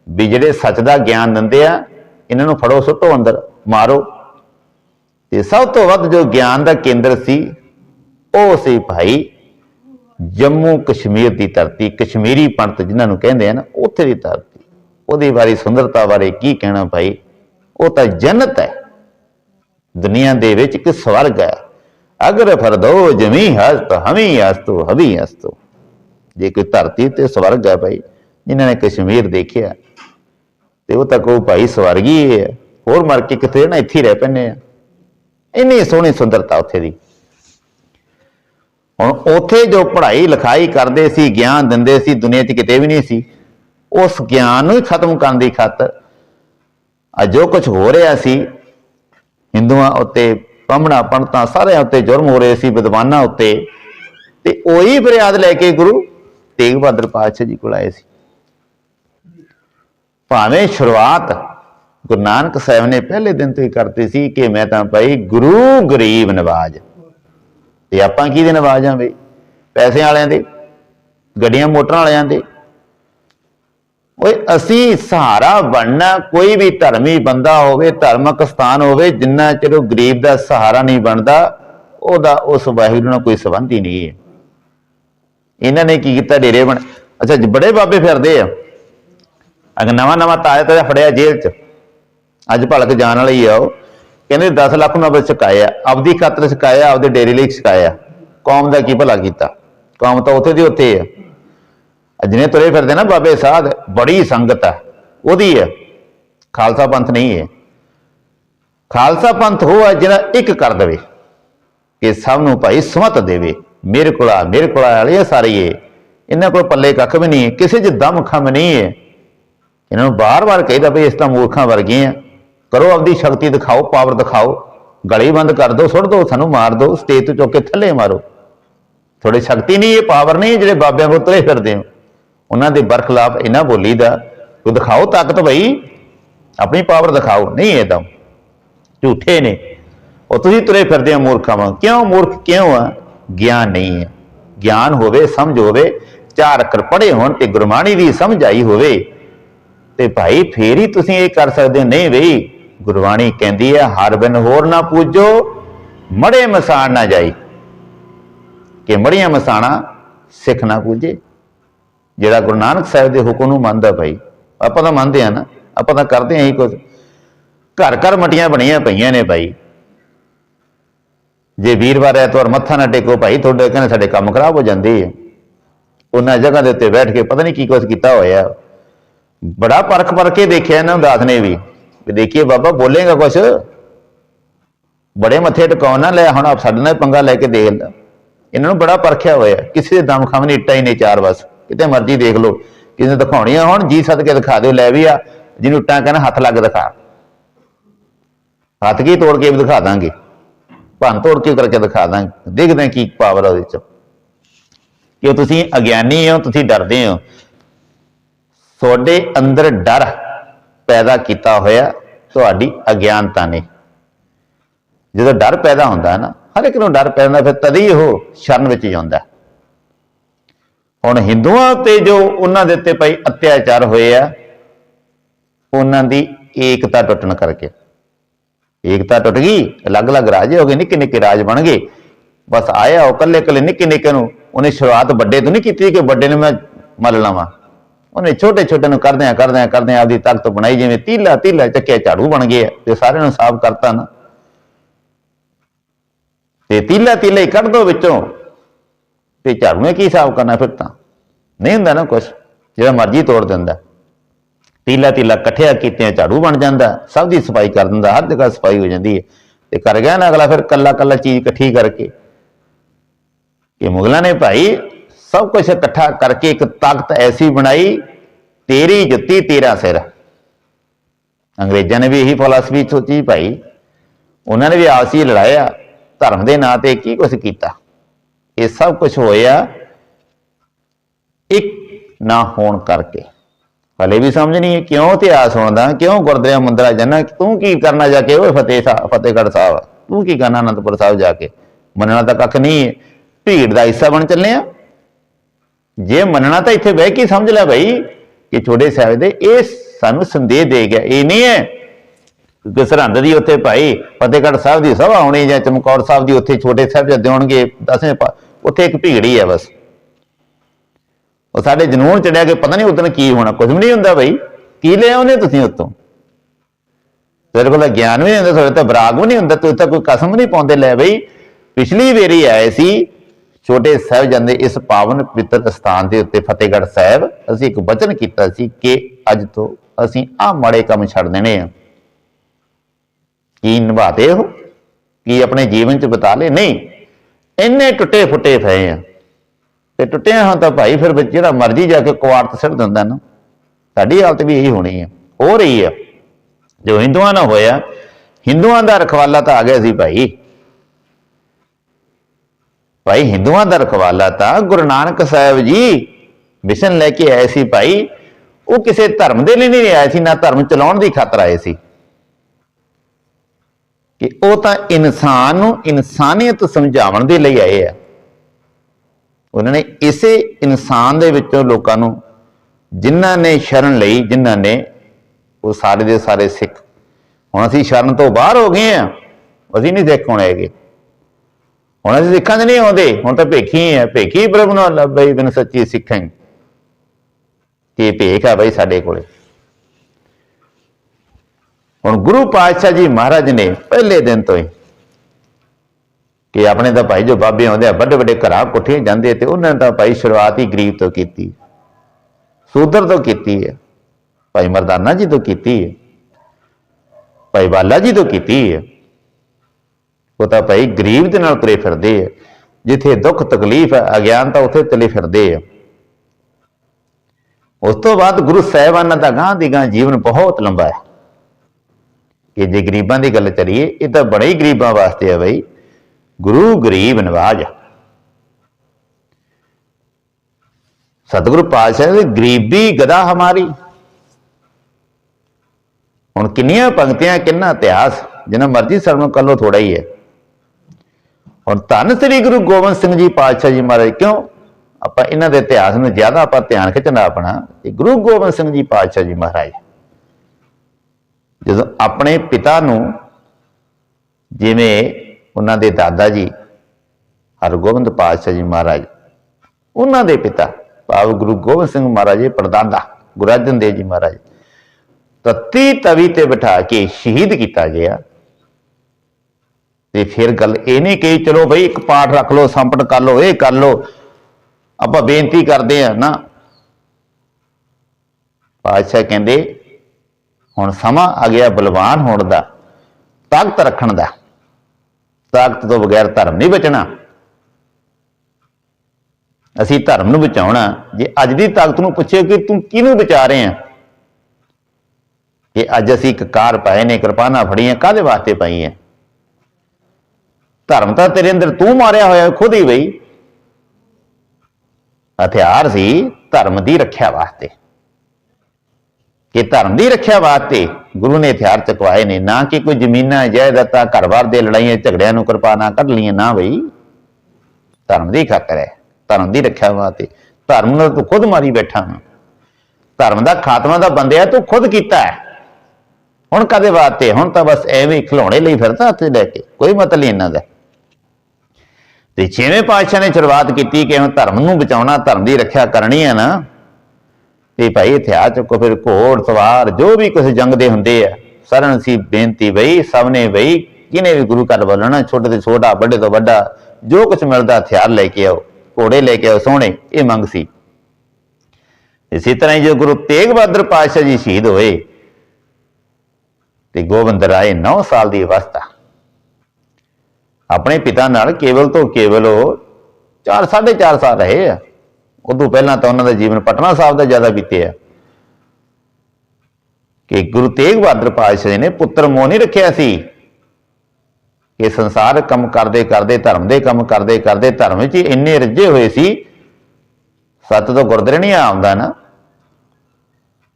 ਵੀ ਜਿਹੜੇ ਸੱਚ ਦਾ ਗਿਆਨ ਦਿੰਦੇ ਆ, ਇਹਨਾਂ ਨੂੰ ਫੜੋ ਸੁੱਟੋ ਅੰਦਰ, ਮਾਰੋ। ਤੇ ਸਭ ਤੋਂ ਵੱਧ ਜੋ ਗਿਆਨ ਦਾ ਕੇਂਦਰ ਸੀ, ਉਹ ਸੀ ਭਾਈ ਜੰਮੂ ਕਸ਼ਮੀਰ ਦੀ ਧਰਤੀ, ਕਸ਼ਮੀਰੀ ਪੰਡਤ ਜਿਨ੍ਹਾਂ ਨੂੰ ਕਹਿੰਦੇ ਆ ਨਾ, ਉੱਥੇ ਦੀ ਧਰਤੀ। ਉਹਦੇ ਬਾਰੇ ਸੁੰਦਰਤਾ ਬਾਰੇ ਕੀ ਕਹਿਣਾ ਭਾਈ? ਉਹ ਤਾਂ ਜੰਨਤ ਹੈ। ਦੁਨੀਆ ਦੇ ਵਿੱਚ ਇੱਕ ਸਵਰਗ ਹੈ। ਅਗਰ ਫਰਦੋ ਜਮੀ ਹਸਤ ਹਮੀ ਹਸਤੋ ਹਵੀ ਹਸਤੋ ਜੇ ਕੋਈ ਧਰਤੀ ਤੇ ਸਵਰਗ ਹੈ ਭਾਈ, ਜਿਨ੍ਹਾਂ ਨੇ ਕਸ਼ਮੀਰ ਦੇਖਿਆ, ਤੇ ਉਹ ਤਾਂ ਕੋ ਭਾਈ ਸਵਰਗੀ ਹੈ ਹੋਰ ਮਰ ਕੇ ਕਿਤੇ ਨਾ ਇੱਥੇ ਰਹਿ ਪੈਨੇ ਆ। ਇੰਨੀ ਸੋਹਣੀ ਸੁੰਦਰਤਾ ਉੱਥੇ ਦੀ। ਹੁਣ ਉੱਥੇ ਜੋ ਪੜ੍ਹਾਈ ਲਿਖਾਈ ਕਰਦੇ ਸੀ, ਗਿਆਨ ਦਿੰਦੇ ਸੀ, ਦੁਨੀਆ 'ਚ ਕਿਤੇ ਵੀ ਨਹੀਂ ਸੀ, ਉਸ ਗਿਆਨ ਨੂੰ ਹੀ ਖਤਮ ਕਰਨ ਦੀ ਖਾਤਰ ਆ ਜੋ ਕੁਝ ਹੋ ਰਿਹਾ ਸੀ, ਹਿੰਦੂਆਂ ਉੱਤੇ ਪੰਮਣਾ ਪੰਡਤਾਂ ਸਾਰਿਆਂ ਉੱਤੇ ਜੁਰਮ ਹੋ ਰਹੇ ਸੀ ਵਿਦਵਾਨਾਂ ਉੱਤੇ। ਤੇ ਉਹੀ ਫਰਿਆਦ ਲੈ ਕੇ ਗੁਰੂ ਤੇਗ ਬਹਾਦਰ ਪਾਤਸ਼ਾਹ ਜੀ ਕੋਲ ਆਏ ਸੀ। ਭਾਵੇਂ ਸ਼ੁਰੂਆਤ ਗੁਰੂ ਨਾਨਕ ਸਾਹਿਬ ਨੇ ਪਹਿਲੇ ਦਿਨ ਤੋਂ ਹੀ ਕਰਤੀ ਸੀ ਕਿ ਮੈਂ ਤਾਂ ਭਾਈ ਗੁਰੂ ਗਰੀਬ ਨਵਾਜ। ਤੇ ਆਪਾਂ ਕਿਹਦੇ ਨਵਾਜ ਆਂ ਬਈ ਪੈਸੇ ਵਾਲਿਆਂ ਦੇ, ਗੱਡੀਆਂ ਮੋਟਰਾਂ ਵਾਲਿਆਂ ਦੇ ਓਏ, ਅਸੀਂ ਸਹਾਰਾ ਬਣਨਾ, ਕੋਈ ਵੀ ਧਰਮੀ ਬੰਦਾ ਹੋਵੇ, ਧਾਰਮਿਕ ਸਥਾਨ ਹੋਵੇ, ਜਿੰਨਾ ਚਿਰ ਉਹ ਗਰੀਬ ਦਾ ਸਹਾਰਾ ਨਹੀਂ ਬਣਦਾ, ਉਹਦਾ ਉਸ ਵਾਹਿਗੁਰੂ ਨਾਲ ਕੋਈ ਸੰਬੰਧ ਹੀ ਨਹੀਂ ਹੈ। ਇਹਨਾਂ ਨੇ ਕੀ ਕੀਤਾ? ਡੇਰੇ ਬਣ, ਅੱਛਾ ਬੜੇ ਬਾਬੇ ਫਿਰਦੇ ਆ। ਅਗ ਨਵਾਂ ਨਵਾਂ ਤਾਇਆ ਤਾਇਆ ਫੜਿਆ ਜੇਲ੍ਹ ਚ, ਅੱਜ ਭਲਕ ਜਾਣ ਵਾਲੀ ਆ ਉਹ। ਕਹਿੰਦੇ 10 ਲੱਖ ਨੂੰ ਆਪੇ ਛਕਾਇਆ। ਆਪਦੀ ਖਾਤਰ ਛਕਾਇਆ, ਆਪਦੇ ਡੇਰੇ ਲਈ ਛਕਾਇਆ। ਕੌਮ ਦਾ ਕੀ ਭਲਾ ਕੀਤਾ? ਕੌਮ ਤਾਂ ਉੱਥੇ ਦੀ ਉੱਥੇ ਆ। ਜਿਹਨੇ ਤੁਰੇ ਫਿਰਦੇ ਨਾ ਬਾਬੇ ਸਾਧ, ਬੜੀ ਸੰਗਤ ਹੈ। ਉਹਦੀ ਹੈ। ਖਾਲਸਾ ਪੰਥ ਨਹੀਂ ਹੈ। ਖਾਲਸਾ ਪੰਥ ਉਹ ਹੈ ਜਿਹੜਾ ਇੱਕ ਕਰ ਦੇਵੇ। ਕਿ ਸਭ ਨੂੰ ਭਾਈ ਸਮਤ ਦੇਵੇ। ਮੇਰੇ ਕੋਲ ਆ, ਮੇਰੇ ਕੋਲ ਵਾਲੇ ਆ ਸਾਰੇ ਇਹ। ਇਹਨਾਂ ਕੋਲ ਪੱਲੇ ਕੱਖ ਵੀ ਨਹੀਂ ਹੈ। ਕਿਸੇ 'ਚ ਦਮ ਖਮ ਨਹੀਂ ਹੈ। ਇਹਨਾਂ ਨੂੰ ਬਾਰ-ਬਾਰ ਕਹੀਦਾ ਵੀ ਇਸ ਤਾਂ ਮੂਰਖਾਂ ਵਰਗੇ ਆ। ਕਰੋ ਆਪਦੀ ਸ਼ਕਤੀ ਦਿਖਾਓ ਪਾਵਰ ਦਿਖਾਓ। ਗਲੀ ਬੰਦ ਕਰ ਦਿਓ ਸੁੱਟ ਦਿਓ ਸਾਨੂੰ ਮਾਰ ਦਿਓ ਸਟੇਜ ਤੋਂ ਚੁੱਕ ਕੇ ਥੱਲੇ ਮਾਰੋ। ਥੋੜੀ ਸ਼ਕਤੀ ਨਹੀਂ, ਇਹ ਪਾਵਰ ਨਹੀਂ ਜਿਹੜੇ ਬਾਬਿਆਂ ਕੋਲ ਤੁਰੇ ਫਿਰਦੇ ਹੋ। ਉਹਨਾਂ ਦੇ ਬਰਖਲਾਫ ਇਹਨਾਂ ਬੋਲੀ ਦਾ, ਤੂੰ ਦਿਖਾਓ ਤਾਕਤ ਭਈ ਆਪਣੀ ਪਾਵਰ ਦਿਖਾਓ। ਨਹੀਂ ਇਹ ਝੂਠੇ ਨੇ। ਉਹ ਤੁਸੀਂ ਤੁਰੇ ਫਿਰਦੇ ਆ ਮੂਰਖਾਂ ਵਾਂਗ। ਕਿਉਂ ਮੂਰਖ ਕਿਉਂ ਆ? ਗਿਆਨ ਨਹੀਂ ਹੈ। ਗਿਆਨ ਹੋਵੇ, ਸਮਝ ਹੋਵੇ, ਚਾਰ ਅੱਖਰ ਪੜ੍ਹੇ ਹੋਣ ਤੇ ਗੁਰਬਾਣੀ ਦੀ ਸਮਝ ਆਈ ਹੋਵੇ, ਤੇ ਭਾਈ ਫੇਰ ਹੀ ਤੁਸੀਂ ਇਹ ਕਰ ਸਕਦੇ ਨਹੀਂ ਬਈ, ਗੁਰਬਾਣੀ ਕਹਿੰਦੀ ਹੈ, ਹਰ ਬਿਨ ਹੋਰ ਨਾ ਪੂਜੋ, ਮੜੇ ਮਸਾਣ ਨਾ ਜਾਈ। ਕਿ ਮੜੀਆਂ ਮਸਾਣਾ ਸਿੱਖ ਨਾ ਪੂਜੇ। ਜਿਹੜਾ ਗੁਰੂ ਨਾਨਕ ਸਾਹਿਬ ਦੇ ਹੁਕਮ ਨੂੰ ਮੰਨਦਾ ਭਾਈ, ਆਪਾਂ ਤਾਂ ਮੰਨਦੇ ਆ ਨਾ, ਆਪਾਂ ਤਾਂ ਕਰਦੇ ਆਂ ਹੀ ਕੁਝ ਘਰ ਘਰ ਮਟੀਆਂ ਬਣੀਆਂ ਪਈਆਂ ਨੇ ਭਾਈ। ਜੇ ਵੀਰਵਾਰ ਐਤਵਾਰ ਮੱਥਾ ਨਾ ਟੇਕੋ ਭਾਈ, ਤੁਹਾਡੇ ਕਹਿੰਦੇ ਸਾਡੇ ਕੰਮ ਖਰਾਬ ਹੋ ਜਾਂਦੇ ਆ। ਉਹਨਾਂ ਜਗ੍ਹਾ ਦੇ ਉੱਤੇ ਬੈਠ ਕੇ ਪਤਾ ਨਹੀਂ ਕੀ ਕੁਝ ਕੀਤਾ ਹੋਇਆ। ਬੜਾ ਪਰਖ ਪਰਖ ਕੇ ਦੇਖਿਆ ਇਹਨਾਂ ਦਾਸ ਨੇ ਵੀ। ਦੇਖੀਏ ਬਾਬਾ, ਬੋਲੇਗਾ ਕੁਛ? ਬੜੇ ਮੱਥੇ ਟਿਕਾਉਣ ਨਾ, ਲੈ ਹੁਣ ਆਪ ਸਾਡੇ ਨਾਲ ਪੰਗਾ ਲੈ ਕੇ ਦੇਖ ਲੈ। ਇਹਨਾਂ ਨੂੰ ਬੜਾ ਪਰਖਿਆ ਹੋਇਆ। ਕਿਸੇ ਦੇ ਦਮ ਖਾਮ ਨੇ ਇੱਟਾ ਹੀ ਨਹੀਂ ਚਾਰ ਬਸ। ਕਿਤੇ ਮਰਜ਼ੀ ਦੇਖ ਲਓ। ਕਿਸੇ ਨੇ ਦਿਖਾਉਣੀਆਂ ਹੁਣ, ਜੀ ਸਦਕੇ ਦਿਖਾ ਦਿਓ, ਲੈ ਵੀ ਆ। ਜਿਹਨੂੰ ਟਾਂ ਕਹਿੰਦਾ ਹੱਥ ਲੱਗ ਦਿਖਾ। ਹੱਥ ਕੀ ਤੋੜ ਕੇ ਵੀ ਦਿਖਾ ਦਾਂਗੇ। ਭੰਨ ਤੋੜ ਕੇ ਕਰਕੇ ਦਿਖਾ ਦਾਂਗੇ। ਦੇਖਦੇ ਕੀ ਪਾਵਰ ਆ ਉਹਦੇ ਚ। ਕਿ ਤੁਸੀਂ ਅਗਿਆਨੀ ਹੋ, ਤੁਸੀਂ ਡਰਦੇ ਹੋ। ਤੁਹਾਡੇ ਅੰਦਰ ਡਰ ਪੈਦਾ ਕੀਤਾ ਹੋਇਆ ਤੁਹਾਡੀ ਅਗਿਆਨਤਾ ਨੇ। ਜਦੋਂ ਡਰ ਪੈਦਾ ਹੁੰਦਾ ਹੈ ਨਾ, ਹਰ ਇੱਕ ਨੂੰ ਡਰ ਪੈਂਦਾ, ਫਿਰ ਤਦ ਹੀ ਉਹ ਸ਼ਰਨ ਵਿੱਚ ਜਾਂਦਾ। ਹੁਣ ਹਿੰਦੂਆਂ ਤੇ ਜੋ ਉਹਨਾਂ ਦੇ ਉੱਤੇ ਭਾਈ ਅਤਿਆਚਾਰ ਹੋਏ ਆ, ਉਹਨਾਂ ਦੀ ਏਕਤਾ ਟੁੱਟਣ ਕਰਕੇ। ਏਕਤਾ ਟੁੱਟ ਗਈ, ਅਲੱਗ-ਅਲੱਗ ਰਾਜ ਹੋ ਗਏ ਨਿੱਕੇ ਨਿੱਕੇ ਰਾਜ ਬਣ ਗਏ। ਬਸ ਆਇਆ ਉਹ ਕੱਲੇ ਕੱਲੇ ਨਿੱਕੇ ਨਿੱਕੇ ਨੂੰ, ਉਹਨੇ ਸ਼ੁਰੂਆਤ ਵੱਡੇ ਤੋਂ ਨਹੀਂ ਕੀਤੀ ਕਿ ਵੱਡੇ ਨੂੰ ਮੈਂ ਮੱਲ ਲਵਾਂ। ਉਹਨੇ ਛੋਟੇ ਛੋਟੇ ਨੂੰ ਕਰਦਿਆਂ ਕਰਦਿਆਂ ਕਰਦਿਆਂ ਆਪਦੀ ਤਾਕਤ ਬਣਾਈ, ਜਿਵੇਂ ਤੀਲਾ ਤੀਲਾ ਚੱਕਿਆ ਝਾੜੂ ਬਣ ਗਿਆ ਤੇ ਸਾਰਿਆਂ ਨੂੰ ਸਾਫ਼ ਕਰਤਾ ਨਾ। ਤੇ ਤੀਲਾ ਤੀਲਾ ਹੀ ਕੱਢ ਦੋ ਵਿੱਚੋਂ। ਤੇ ਝਾੜੂ ਨੇ ਕੀ ਹਿਸਾਬ ਕਰਨਾ ਫਿਰ ਤਾਂ? ਨਹੀਂ ਹੁੰਦਾ ਨਾ ਕੁਛ। ਜਿਹੜਾ ਮਰਜ਼ੀ ਤੋੜ ਦਿੰਦਾ। ਤੀਲਾ ਤੀਲਾ ਇਕੱਠਿਆ ਕੀਤਿਆਂ ਝਾੜੂ ਬਣ ਜਾਂਦਾ। ਸਭ ਦੀ ਸਫ਼ਾਈ ਕਰ ਦਿੰਦਾ। ਹਰ ਜਗ੍ਹਾ ਸਫ਼ਾਈ ਹੋ ਜਾਂਦੀ ਹੈ। ਤੇ ਕਰ ਗਿਆ ਨਾ ਅਗਲਾ ਫਿਰ ਕੱਲਾ ਕੱਲਾ ਚੀਜ਼ ਇਕੱਠੀ ਕਰਕੇ। ਕਿ ਮੁਗਲਾਂ ਨੇ ਭਾਈ ਸਭ ਕੁਝ ਇਕੱਠਾ ਕਰਕੇ ਇੱਕ ਤਾਕਤ ਐਸੀ ਬਣਾਈ, ਤੇਰੀ ਜੁੱਤੀ ਤੇਰਾ ਸਿਰ। ਅੰਗਰੇਜ਼ਾਂ ਨੇ ਵੀ ਇਹੀ ਫਿਲਾਸਫੀ ਸੋਚੀ ਭਾਈ। ਉਹਨਾਂ ਨੇ ਵੀ ਆਪਸੀ ਲੜਾਇਆ। ਧਰਮ ਦੇ ਨਾਂ ਤੇ ਕੀ ਕੁਝ ਕੀਤਾ? ਇਹ ਸਭ ਕੁਝ ਹੋਇਆ ਇੱਕ ਨਾ ਹੋਣ ਕਰਕੇ। ਹਲੇ ਵੀ ਸਮਝ ਨਹੀਂ ਹੈ ਕਿਉਂ ਇਤਿਹਾਸ ਸੁਣਦਾ, ਕਿਉਂ ਗੁਰਦੁਆਰਾ ਮੰਦਰਾ ਜਾਣਾ ਤੂੰ ਕੀ ਕਰਨਾ ਜਾ ਕੇ? ਓਏ ਫਤਿਹ ਸਾਹਿਬ ਫਤਿਹਗੜ੍ਹ ਸਾਹਿਬ ਤੂੰ ਕੀ ਕਰਨਾ ਅਨੰਦਪੁਰ ਸਾਹਿਬ ਜਾ ਕੇ? ਮੰਨਣਾ ਤਾਂ ਕੱਖ ਨਹੀਂ ਹੈ। ਭੀੜ ਦਾ ਹਿੱਸਾ ਬਣ ਚੱਲੇ ਆ। ਜੇ ਮੰਨਣਾ ਤਾਂ ਇੱਥੇ ਬਹਿ ਕੇ ਸਮਝ ਲੈ ਭਾਈ ਕਿ ਛੋਟੇ ਸਾਹਿਬ ਦੇ ਇਹ ਸਾਨੂੰ ਸੰਦੇਸ਼ ਦੇ ਗਿਆ। ਇਹ ਨਹੀਂ ਹੈ ਕਿ ਸਰਹੰਦ ਦੀ ਉੱਥੇ ਭਾਈ ਫਤਿਹਗੜ੍ਹ ਸਾਹਿਬ ਦੀ ਸਭਾ ਹੋਣੀ ਜਾਂ ਚਮਕੌਰ ਸਾਹਿਬ ਦੀ ਉੱਥੇ ਛੋਟੇ ਸਾਹਿਬ ਜਦ ਹੋਣਗੇ ਦਸਵੇਂ ਉੱਥੇ ਇੱਕ ਭੀੜ ਹੀ ਹੈ ਬਸ। ਉਹ ਸਾਡੇ ਜਨੂਨ ਚੜਿਆ ਕਿ ਪਤਾ ਨਹੀਂ ਉਦੋਂ ਕੀ ਹੋਣਾ ਕੁਝ ਵੀ ਨਹੀਂ ਹੁੰਦਾ ਬਈ। ਕੀ ਲਿਆ ਉਹਨੇ ਤੁਸੀਂ ਉੱਤੋਂ ਤੇਰੇ ਕੋਲ ਗਿਆਨ ਵੀ ਨਹੀਂ ਹੁੰਦਾ ਤੁਹਾਡੇ ਤਾਂ ਬਰਾਗ ਵੀ ਨਹੀਂ ਹੁੰਦਾ ਤੁਸੀਂ ਤਾਂ ਕੋਈ ਕਸਮ ਨਹੀਂ ਪਾਉਂਦੇ ਲੈ ਬਈ। ਪਿਛਲੀ ਵੇਰੀ ਆਏ ਸੀ, ਛੋਟੇ ਸਾਹਿਬ ਜਾਂਦੇ ਇਸ ਪਾਵਨ ਪਵਿੱਤਰ ਸਥਾਨ ਦੇ ਉੱਤੇ ਫਤਿਹਗੜ੍ਹ ਸਾਹਿਬ, ਅਸੀਂ ਇੱਕ ਵਚਨ ਕੀਤਾ ਸੀ ਕਿ ਅੱਜ ਤੋਂ ਅਸੀਂ ਆਹ ਮਾੜੇ ਕੰਮ ਛੱਡ ਦੇਣੇ ਆ। ਕੀ ਨਿਭਾਦੇ ਹੋ ਕੀ ਆਪਣੇ ਜੀਵਨ ਚ ਬਤਾ ਲੇ ਨਹੀਂ। ਇੰਨੇ ਟੁੱਟੇ ਫੁੱਟੇ ਪਏ ਆ। ਤੇ ਟੁੱਟਿਆ ਹਾਂ ਤਾਂ ਭਾਈ ਫਿਰ ਜਿਹੜਾ ਮਰਜ਼ੀ ਜਾ ਕੇ ਕੁਆਰਤ ਸਿਰ ਦਿੰਦਾ ਨਾ। ਸਾਡੀ ਹਾਲਤ ਵੀ ਇਹੀ ਹੋਣੀ ਆ। ਹੋ ਰਹੀ ਆ। ਜੋ ਹਿੰਦੂਆਂ ਨਾਲ ਹੋਇਆ, ਹਿੰਦੂਆਂ ਦਾ ਰਖਵਾਲਾ ਤਾਂ ਆ ਗਿਆ ਸੀ ਭਾਈ। ਭਾਈ ਹਿੰਦੂਆਂ ਦਾ ਰਖਵਾਲਾ ਤਾਂ ਗੁਰੂ ਨਾਨਕ ਸਾਹਿਬ ਜੀ ਮਿਸ਼ਨ ਲੈ ਕੇ ਆਏ ਸੀ ਭਾਈ। ਉਹ ਕਿਸੇ ਧਰਮ ਦੇ ਲਈ ਨਹੀਂ ਆਏ ਸੀ, ਨਾ ਧਰਮ ਚਲਾਉਣ ਦੀ ਖਾਤਰ ਆਏ ਸੀ। ਕਿ ਉਹ ਤਾਂ ਇਨਸਾਨ ਨੂੰ ਇਨਸਾਨੀਅਤ ਸਮਝਾਉਣ ਦੇ ਲਈ ਆਏ ਆ। ਉਹਨਾਂ ਨੇ ਇਸੇ ਇਨਸਾਨ ਦੇ ਵਿੱਚੋਂ ਲੋਕਾਂ ਨੂੰ ਜਿਨ੍ਹਾਂ ਨੇ ਸ਼ਰਨ ਲਈ, ਜਿਨ੍ਹਾਂ ਨੇ ਉਹ ਸਾਰੇ ਦੇ ਸਾਰੇ ਸਿੱਖ। ਹੁਣ ਅਸੀਂ ਸ਼ਰਨ ਤੋਂ ਬਾਹਰ ਹੋ ਗਏ ਆ, ਅਸੀਂ ਨਹੀਂ ਸਿੱਖ ਹੋਣੇ ਹੈਗੇ। ਹੁਣ ਅਸੀਂ ਸਿੱਖਾਂ ਦੇ ਨਹੀਂ ਆਉਂਦੇ, ਹੁਣ ਤਾਂ ਭੇਖੀ ਆ, ਭੇਖੀ ਪ੍ਰਭੂ ਨੂੰ ਲੱਭਈ ਬਿਨ ਸੱਚੀ ਸਿੱਖਾਂ ਕਿ ਭੇਖ ਆ ਬਈ ਸਾਡੇ ਕੋਲੇ? ਹੁਣ ਗੁਰੂ ਪਾਤਸ਼ਾਹ ਜੀ ਮਹਾਰਾਜ ਨੇ ਪਹਿਲੇ ਦਿਨ ਤੋਂ ਹੀ ਕਿ ਆਪਣੇ ਤਾਂ ਭਾਈ ਜੋ ਬਾਬੇ ਆਉਂਦੇ ਆ, ਵੱਡੇ ਵੱਡੇ ਘਰਾਂ ਕੋਠੀਆਂ ਜਾਂਦੇ ਤੇ ਉਹਨਾਂ ਨੇ ਤਾਂ ਭਾਈ ਸ਼ੁਰੂਆਤ ਹੀ ਗਰੀਬ ਤੋਂ ਕੀਤੀ ਸੂਦਰ ਤੋਂ ਕੀਤੀ ਹੈ, ਭਾਈ ਮਰਦਾਨਾ ਜੀ ਤੋਂ ਕੀਤੀ ਹੈ, ਭਾਈ ਬਾਲਾ ਜੀ ਤੋਂ ਕੀਤੀ ਹੈ। ਉਹ ਤਾਂ ਭਾਈ ਗਰੀਬ ਦੇ ਨਾਲ ਤੁਰੇ ਫਿਰਦੇ ਆ, ਜਿੱਥੇ ਦੁੱਖ ਤਕਲੀਫ ਹੈ ਅਗਿਆਨ ਤਾਂ ਉੱਥੇ ਤੁਰੇ ਫਿਰਦੇ ਆ। ਉਸ ਤੋਂ ਬਾਅਦ ਗੁਰੂ ਸਾਹਿਬਾਨਾਂ ਦਾ ਗਾਂ ਦੀ ਗਾਂ ਜੀਵਨ ਬਹੁਤ ਲੰਬਾ ਹੈ। ਕਿ ਜੇ ਗਰੀਬਾਂ ਦੀ ਗੱਲ ਕਰੀਏ ਇਹ ਤਾਂ ਬੜੇ ਹੀ ਗਰੀਬਾਂ ਵਾਸਤੇ ਆ ਬਈ। ਗੁਰੂ ਗਰੀਬ ਨਵਾਜ ਸਤਿਗੁਰੂ ਪਾਤਸ਼ਾਹ ਦੀ ਗਰੀਬੀ ਗਦਾ ਹਮਾਰੀ। ਹੁਣ ਕਿੰਨੀਆਂ ਪੰਕਤੀਆਂ, ਕਿੰਨਾ ਇਤਿਹਾਸ, ਜਿੰਨਾ ਮਰਜ਼ੀ ਸਾਨੂੰ ਕਰ ਲੋ ਥੋੜਾ ਹੀ ਹੈ। ਹੁਣ ਧੰਨ ਸ੍ਰੀ ਗੁਰੂ ਗੋਬਿੰਦ ਸਿੰਘ ਜੀ ਪਾਤਸ਼ਾਹ ਜੀ ਮਹਾਰਾਜ, ਕਿਉਂ? ਆਪਾਂ ਇਹਨਾਂ ਦੇ ਇਤਿਹਾਸ ਨੂੰ ਜ਼ਿਆਦਾ ਆਪਾਂ ਧਿਆਨ ਖਿੱਚਣਾ ਆਪਣਾ। ਇਹ ਗੁਰੂ ਗੋਬਿੰਦ ਸਿੰਘ ਜੀ ਪਾਤਸ਼ਾਹ ਜੀ ਮਹਾਰਾਜ। ਜਦੋਂ ਆਪਣੇ ਪਿਤਾ ਨੂੰ ਜਿਵੇਂ ਉਹਨਾਂ ਦੇ ਦਾਦਾ ਜੀ, ਹਰਗੋਬਿੰਦ ਪਾਤਸ਼ਾਹ ਜੀ ਮਹਾਰਾਜ, ਉਹਨਾਂ ਦੇ ਪਿਤਾ, ਭਾਵ ਗੁਰੂ ਗੋਬਿੰਦ ਸਿੰਘ ਮਹਾਰਾਜ ਜੀ ਪਰਦਾਦਾ ਗੁਰੂ ਅਰਜਨ ਦੇਵ ਜੀ ਮਹਾਰਾਜ ਤਤੀ ਤਵੀ ਤੇ ਬਿਠਾ ਕੇ ਸ਼ਹੀਦ ਕੀਤਾ ਗਿਆ। ਤੇ ਫਿਰ ਗੱਲ ਇਹ ਨਹੀਂ ਕਿ ਚਲੋ ਬਈ ਇੱਕ ਪਾਠ ਰੱਖ ਲਓ, ਸੰਪਟ ਕਰ ਲਓ, ਇਹ ਕਰ ਲਓ, ਆਪਾਂ ਬੇਨਤੀ ਕਰਦੇ ਆ ਨਾ। ਪਾਤਸ਼ਾਹ ਕਹਿੰਦੇ ਹੁਣ ਸਮਾਂ ਆ ਗਿਆ ਬਲਵਾਨ ਹੋਣ ਦਾ, ਤਾਕਤ ਰੱਖਣ ਦਾ। ਤਾਕਤ ਤੋਂ ਬਗੈਰ ਧਰਮ ਨਹੀਂ ਬਚਣਾ। ਅਸੀਂ ਧਰਮ ਨੂੰ ਬਚਾਉਣਾ। ਜੇ ਅੱਜ ਦੀ ਤਾਕਤ ਨੂੰ ਪੁੱਛੇ ਕਿ ਤੂੰ ਕਿਹਨੂੰ ਬਚਾ ਰਹੇ ਆ? ਕਿ ਅੱਜ ਅਸੀਂ ਕਕਾਰ ਪਾਏ ਨੇ, ਕਿਰਪਾਨਾ ਫੜੀਆਂ ਕਾਦੇ ਵਾਸਤੇ ਪਾਈਆਂ ਧਰਮ ਤਾਂ ਤੇਰੇ ਅੰਦਰ ਤੂੰ ਮਾਰਿਆ ਹੋਇਆ, ਖੁਦ ਹੀ ਬਈ। ਹਥਿਆਰ ਸੀ ਧਰਮ ਦੀ ਰੱਖਿਆ ਵਾਸਤੇ। ਕਿ ਧਰਮ ਦੀ ਰੱਖਿਆ ਵਾਸਤੇ ਗੁਰੂ ਨੇ ਹਥਿਆਰ ਚਕਵਾਏ ਨੇ, ਨਾ ਕਿ ਕੋਈ ਜ਼ਮੀਨਾਂ, ਜਾਇਦਾਦਾਂ, ਘਰ-ਬਾਰ ਦੇ ਲੜਾਈਆਂ, ਝਗੜਿਆਂ ਨੂੰ ਕਿਰਪਾਨਾਂ ਕੱਢ ਲਈਆਂ ਨਾ ਬਈ। ਧਰਮ ਦੀ ਖਾਤਰ ਹੈ, ਧਰਮ ਦੀ ਰੱਖਿਆ ਵਾਸਤੇ। ਧਰਮ ਨੂੰ ਤੂੰ ਖੁਦ ਮਾਰੀ ਬੈਠਾ ਹੈ ਧਰਮ ਦਾ ਖਾਤਮਾ ਦਾ ਬੰਦਿਆ ਤੂੰ ਖੁਦ ਕੀਤਾ ਹੈ। ਹੁਣ ਕਦੇ ਵਾਸਤੇ? ਹੁਣ ਤਾਂ ਬਸ ਐਵੇਂ ਹੀ ਖਿਲਾਉਣੇ ਲਈ ਫਿਰਦਾ ਹੱਥ ਲੈ ਕੇ, ਕੋਈ ਮਤਲਬ ਨਹੀਂ ਇਹਨਾਂ ਦਾ। ਤੇ ਛੇਵੇਂ ਪਾਤਸ਼ਾਹ ਨੇ ਸ਼ੁਰੂਆਤ ਕੀਤੀ ਕਿ ਹੁਣ ਧਰਮ ਨੂੰ ਬਚਾਉਣਾ, ਧਰਮ ਦੀ ਰੱਖਿਆ ਕਰਨੀ ਹੈ ਨਾ। ਤੇ ਭਾਈ ਹਥਿਆਰ ਚੁੱਕੋ, ਫਿਰ ਘੋੜ ਸਵਾਰ, ਜੋ ਵੀ ਕੁਝ ਜੰਗ ਦੇ ਹੁੰਦੇ ਆ, ਸਰਨ ਸੀ ਬੇਨਤੀ ਬਈ ਸਭ ਨੇ ਬਈ ਕਿਨੇ ਵੀ ਗੁਰੂ ਘਰ ਬੋਲਣਾ ਛੋਟੇ ਤੋਂ ਛੋਟਾ, ਵੱਡੇ ਤੋਂ ਵੱਡਾ, ਜੋ ਕੁਝ ਮਿਲਦਾ ਹਥਿਆਰ ਲੈ ਕੇ ਆਓ, ਘੋੜੇ ਲੈ ਕੇ ਆਓ, ਸੋਹਣੇ, ਇਹ ਮੰਗ ਸੀ। ਇਸੇ ਤਰ੍ਹਾਂ ਹੀ ਜੋ ਗੁਰੂ ਤੇਗ ਬਹਾਦਰ ਪਾਤਸ਼ਾਹ ਜੀ ਸ਼ਹੀਦ ਹੋਏ, ਤੇ ਗੋਬਿੰਦ ਰਾਏ 9 ਸਾਲ ਦੀ ਅਵਸਥਾ। ਆਪਣੇ ਪਿਤਾ ਨਾਲ ਕੇਵਲ ਤੋਂ ਕੇਵਲ ਉਹ 4 4.5 ਸਾਲ ਰਹੇ ਆ। ਉਦੋਂ ਪਹਿਲਾਂ ਤਾਂ ਉਹਨਾਂ ਦਾ ਜੀਵਨ ਪਟਨਾ ਸਾਹਿਬ ਦਾ ਜ਼ਿਆਦਾ ਬੀਤਿਆ। ਕਿ ਗੁਰੂ ਤੇਗ ਬਹਾਦਰ ਪਾਤਸ਼ਾਹ ਨੇ ਪੁੱਤਰ ਮੋਹ ਨਹੀਂ ਰੱਖਿਆ ਸੀ। ਕਿ ਸੰਸਾਰ ਕੰਮ ਕਰਦੇ ਕਰਦੇ, ਧਰਮ ਦੇ ਕੰਮ ਕਰਦੇ ਕਰਦੇ, ਧਰਮ ਵਿੱਚ ਇੰਨੇ ਰੱਜੇ ਹੋਏ ਸੀ। ਸੱਤ ਤੋਂ ਗੁਰਦੁਆਰੇ ਨਹੀਂ ਆਉਂਦਾ ਨਾ।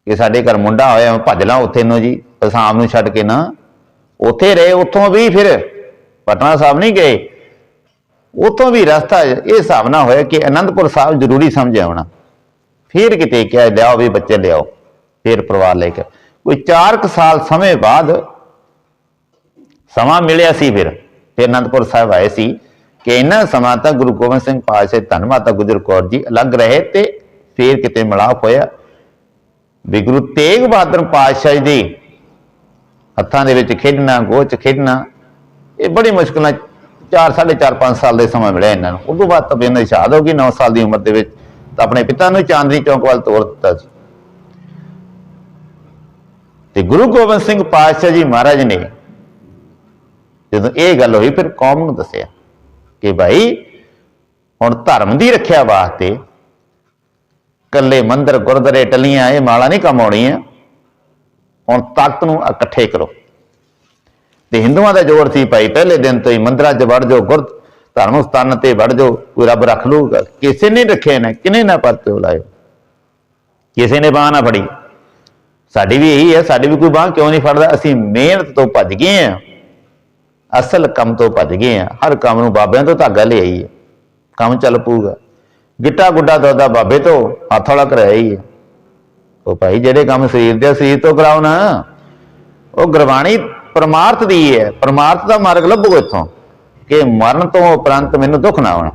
ਕਿ ਸਾਡੇ ਘਰ ਮੁੰਡਾ ਹੋਇਆ, ਮੈਂ ਭੱਜ ਲਾਂ ਉੱਥੇ ਨੂੰ ਜੀ ਸ਼ਾਮ ਨੂੰ ਛੱਡ ਕੇ ਨਾ। ਉੱਥੇ ਰਹੇ, ਉੱਥੋਂ ਵੀ ਫਿਰ ਪਟਨਾ ਸਾਹਿਬ ਨਹੀਂ ਗਏ। ਉੱਥੋਂ ਵੀ ਰਸਤਾ ਇਹ ਹਿਸਾਬ ਨਾਲ ਹੋਇਆ ਕਿ ਅਨੰਦਪੁਰ ਸਾਹਿਬ ਜ਼ਰੂਰੀ ਸਮਝ ਆਉਣਾ। ਫਿਰ ਕਿਤੇ ਕਿਹਾ, ਲਿਆਓ ਵੀ ਬੱਚੇ ਲਿਆਓ, ਫਿਰ ਪਰਿਵਾਰ ਲੈ ਕੇ। ਕੋਈ 4 ਸਾਲ ਸਮੇਂ ਬਾਅਦ ਸਮਾਂ ਮਿਲਿਆ ਸੀ ਫਿਰ ਫਿਰ ਅਨੰਦਪੁਰ ਸਾਹਿਬ ਆਏ ਸੀ ਕਿ ਇਹਨਾਂ ਸਮਾਂ ਤਾਂ ਗੁਰੂ ਗੋਬਿੰਦ ਸਿੰਘ ਪਾਤਸ਼ਾਹ ਧੰਨ ਮਾਤਾ ਗੁਜਰ ਕੌਰ ਜੀ ਅਲੱਗ ਰਹੇ ਤੇ ਫਿਰ ਕਿਤੇ ਮਿਲਾਪ ਹੋਇਆ। ਵੀ ਗੁਰੂ ਤੇਗ ਬਹਾਦਰ ਪਾਤਸ਼ਾਹ ਜੀ ਦੀ ਹੱਥਾਂ ਦੇ ਵਿੱਚ ਖੇਡਣਾ, ਗੋਹ 'ਚ ਖੇਡਣਾ, ਇਹ ਬੜੀ ਮੁਸ਼ਕਲ 4 4.5 5 ਸਾਲ ਦੇ ਸਮਾਂ ਮਿਲਿਆ ਇਹਨਾਂ ਨੂੰ। ਉਸ ਤੋਂ ਬਾਅਦ ਤਾਂ ਇਹਨਾਂ ਦੀ ਸ਼ਹਾਦਤ ਹੋ ਗਈ 9 ਸਾਲ ਦੀ ਉਮਰ ਦੇ ਵਿੱਚ। ਤਾਂ ਆਪਣੇ ਪਿਤਾ ਨੂੰ ਚਾਂਦਨੀ ਚੌਕ ਵੱਲ ਤੋਰ ਦਿੱਤਾ ਸੀ ਤੇ ਗੁਰੂ ਗੋਬਿੰਦ ਸਿੰਘ ਪਾਤਸ਼ਾਹ ਜੀ ਮਹਾਰਾਜ ਨੇ ਜਦੋਂ ਇਹ ਗੱਲ ਹੋਈ, ਫਿਰ ਕੌਮ ਨੂੰ ਦੱਸਿਆ ਕਿ ਭਾਈ, ਹੁਣ ਧਰਮ ਦੀ ਰੱਖਿਆ ਵਾਸਤੇ ਕੱਲੇ ਮੰਦਰ, ਗੁਰਦੁਆਰੇ ਟੱਲੀਆਂ, ਇਹ ਮਾਲਾ ਨਹੀਂ ਕੰਮ ਆਉਣੀਆਂ ਹੁਣ ਤਖਤ ਨੂੰ ਇਕੱਠੇ ਕਰੋ। ਤੇ ਹਿੰਦੂਆਂ ਦਾ ਜ਼ੋਰ ਸੀ ਭਾਈ, ਪਹਿਲੇ ਦਿਨ ਤੋਂ ਹੀ ਮੰਦਰਾਂ 'ਚ ਵੜ ਜਾਓ, ਗੁਰ ਧਰਮ ਸਥਾਨ ਤੇ ਵੜ ਜਾਓ, ਕੋਈ ਰੱਬ ਰੱਖ ਲੂਗਾ ਕਿਸੇ ਨੇ ਰੱਖਿਆ ਨਾ ਕਿਨੇ ਨਾ ਪਰਤੇ ਲਾਇਓ ਕਿਸੇ ਨੇ ਬਾਹ ਨਾ ਫੜੀ। ਸਾਡੀ ਵੀ ਇਹੀ ਹੈ, ਸਾਡੀ ਵੀ ਕੋਈ ਬਾਹ ਕਿਉਂ ਨਹੀਂ ਫੜਦਾ? ਅਸੀਂ ਮਿਹਨਤ ਤੋਂ ਭੱਜ ਗਏ ਆ ਅਸਲ ਕੰਮ ਤੋਂ ਭੱਜ ਗਏ ਆ ਹਰ ਕੰਮ ਨੂੰ ਬਾਬਿਆਂ ਤੋਂ ਧਾਗਾ ਲੈ ਆਈ ਹੈ। ਕੰਮ ਚੱਲ ਪਊਗਾ। ਗਿੱਟਾ ਗੁੱਡਾ ਦੋਦਾ ਬਾਬੇ ਤੋਂ ਹੱਥ ਵਾਲਾ ਕਰਾਇਆ ਹੀ ਹੈ। ਉਹ ਭਾਈ, ਜਿਹੜੇ ਕੰਮ ਸਰੀਰ ਦੇ ਸਰੀਰ ਤੋਂ ਕਰਾਓ ਨਾ। ਉਹ ਗੁਰਬਾਣੀ ਪਰਮਾਰਥ ਦੀ ਹੈ ਪਰਮਾਰਥ ਦਾ ਮਾਰਗ ਲੱਭੋ ਇੱਥੋਂ ਕਿ ਮਰਨ ਤੋਂ ਉਪਰੰਤ ਮੈਨੂੰ ਦੁੱਖ ਨਾ ਆਉਣਾ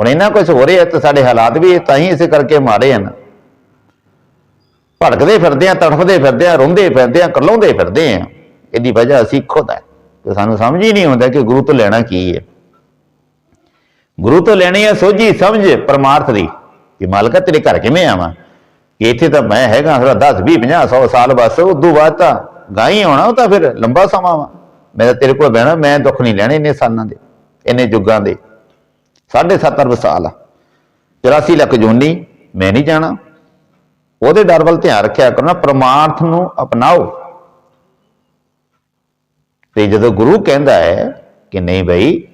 ਹੁਣ ਇਹਨਾਂ ਕੁਝ ਹੋ ਰਿਹਾ ਤੇ ਸਾਡੇ ਹਾਲਾਤ ਵੀ ਤਾਂ ਹੀ ਇਸੇ ਕਰਕੇ ਮਾੜੇ ਹਨ। ਭੜਕਦੇ ਫਿਰਦੇ ਆ ਤੜਫਦੇ ਫਿਰਦੇ ਆ ਰੋਂਦੇ ਫਿਰਦੇ ਆ ਕਰਲਾਉਂਦੇ ਫਿਰਦੇ ਆ ਇਹਦੀ ਵਜ੍ਹਾ ਅਸੀਂ ਖੁਦ ਹੈ ਤੇ ਸਾਨੂੰ ਸਮਝ ਹੀ ਨਹੀਂ ਆਉਂਦਾ ਕਿ ਗੁਰੂ ਤੋਂ ਲੈਣਾ ਕੀ ਹੈ। ਗੁਰੂ ਤੋਂ ਲੈਣੀ ਹੈ ਸੋਝੀ ਸਮਝ ਪਰਮਾਰਥ ਦੀ ਕਿ ਮਾਲਕਾ ਤੇਰੇ ਘਰ ਕਿਵੇਂ ਆਵਾਂ? ਕਿ ਇੱਥੇ ਤਾਂ ਮੈਂ ਹੈਗਾ ਥੋੜਾ 10 20 50 100 ਸਾਲ ਬਸ, ਉਦੋਂ ਬਾਅਦ ਤਾਂ ਗਾਈ ਹੋਣਾ ਉਹ ਤਾਂ ਫਿਰ ਲੰਬਾ ਸਮਾਂ ਵਾ। ਮੈਂ ਤਾਂ ਤੇਰੇ ਕੋਲ ਬਹਿਣਾ, ਮੈਂ ਦੁੱਖ ਨਹੀਂ ਲੈਣੇ ਇੰਨੇ ਸਾਲਾਂ ਦੇ, ਇੰਨੇ ਯੁੱਗਾਂ ਦੇ। 7.5 ਅਰਬ ਸਾਲ ਆ। 84 ਲੱਖ ਜੂਨੀ ਮੈਂ ਨਹੀਂ ਜਾਣਾ। ਉਹਦੇ ਡਰ ਵੱਲ ਧਿਆਨ ਰੱਖਿਆ ਕਰਨਾ ਪ੍ਰਮਾਰਥ ਨੂੰ ਅਪਣਾਓ। ਤੇ ਜਦੋਂ ਗੁਰੂ ਕਹਿੰਦਾ ਹੈ ਕਿ ਨਹੀਂ ਬਈ,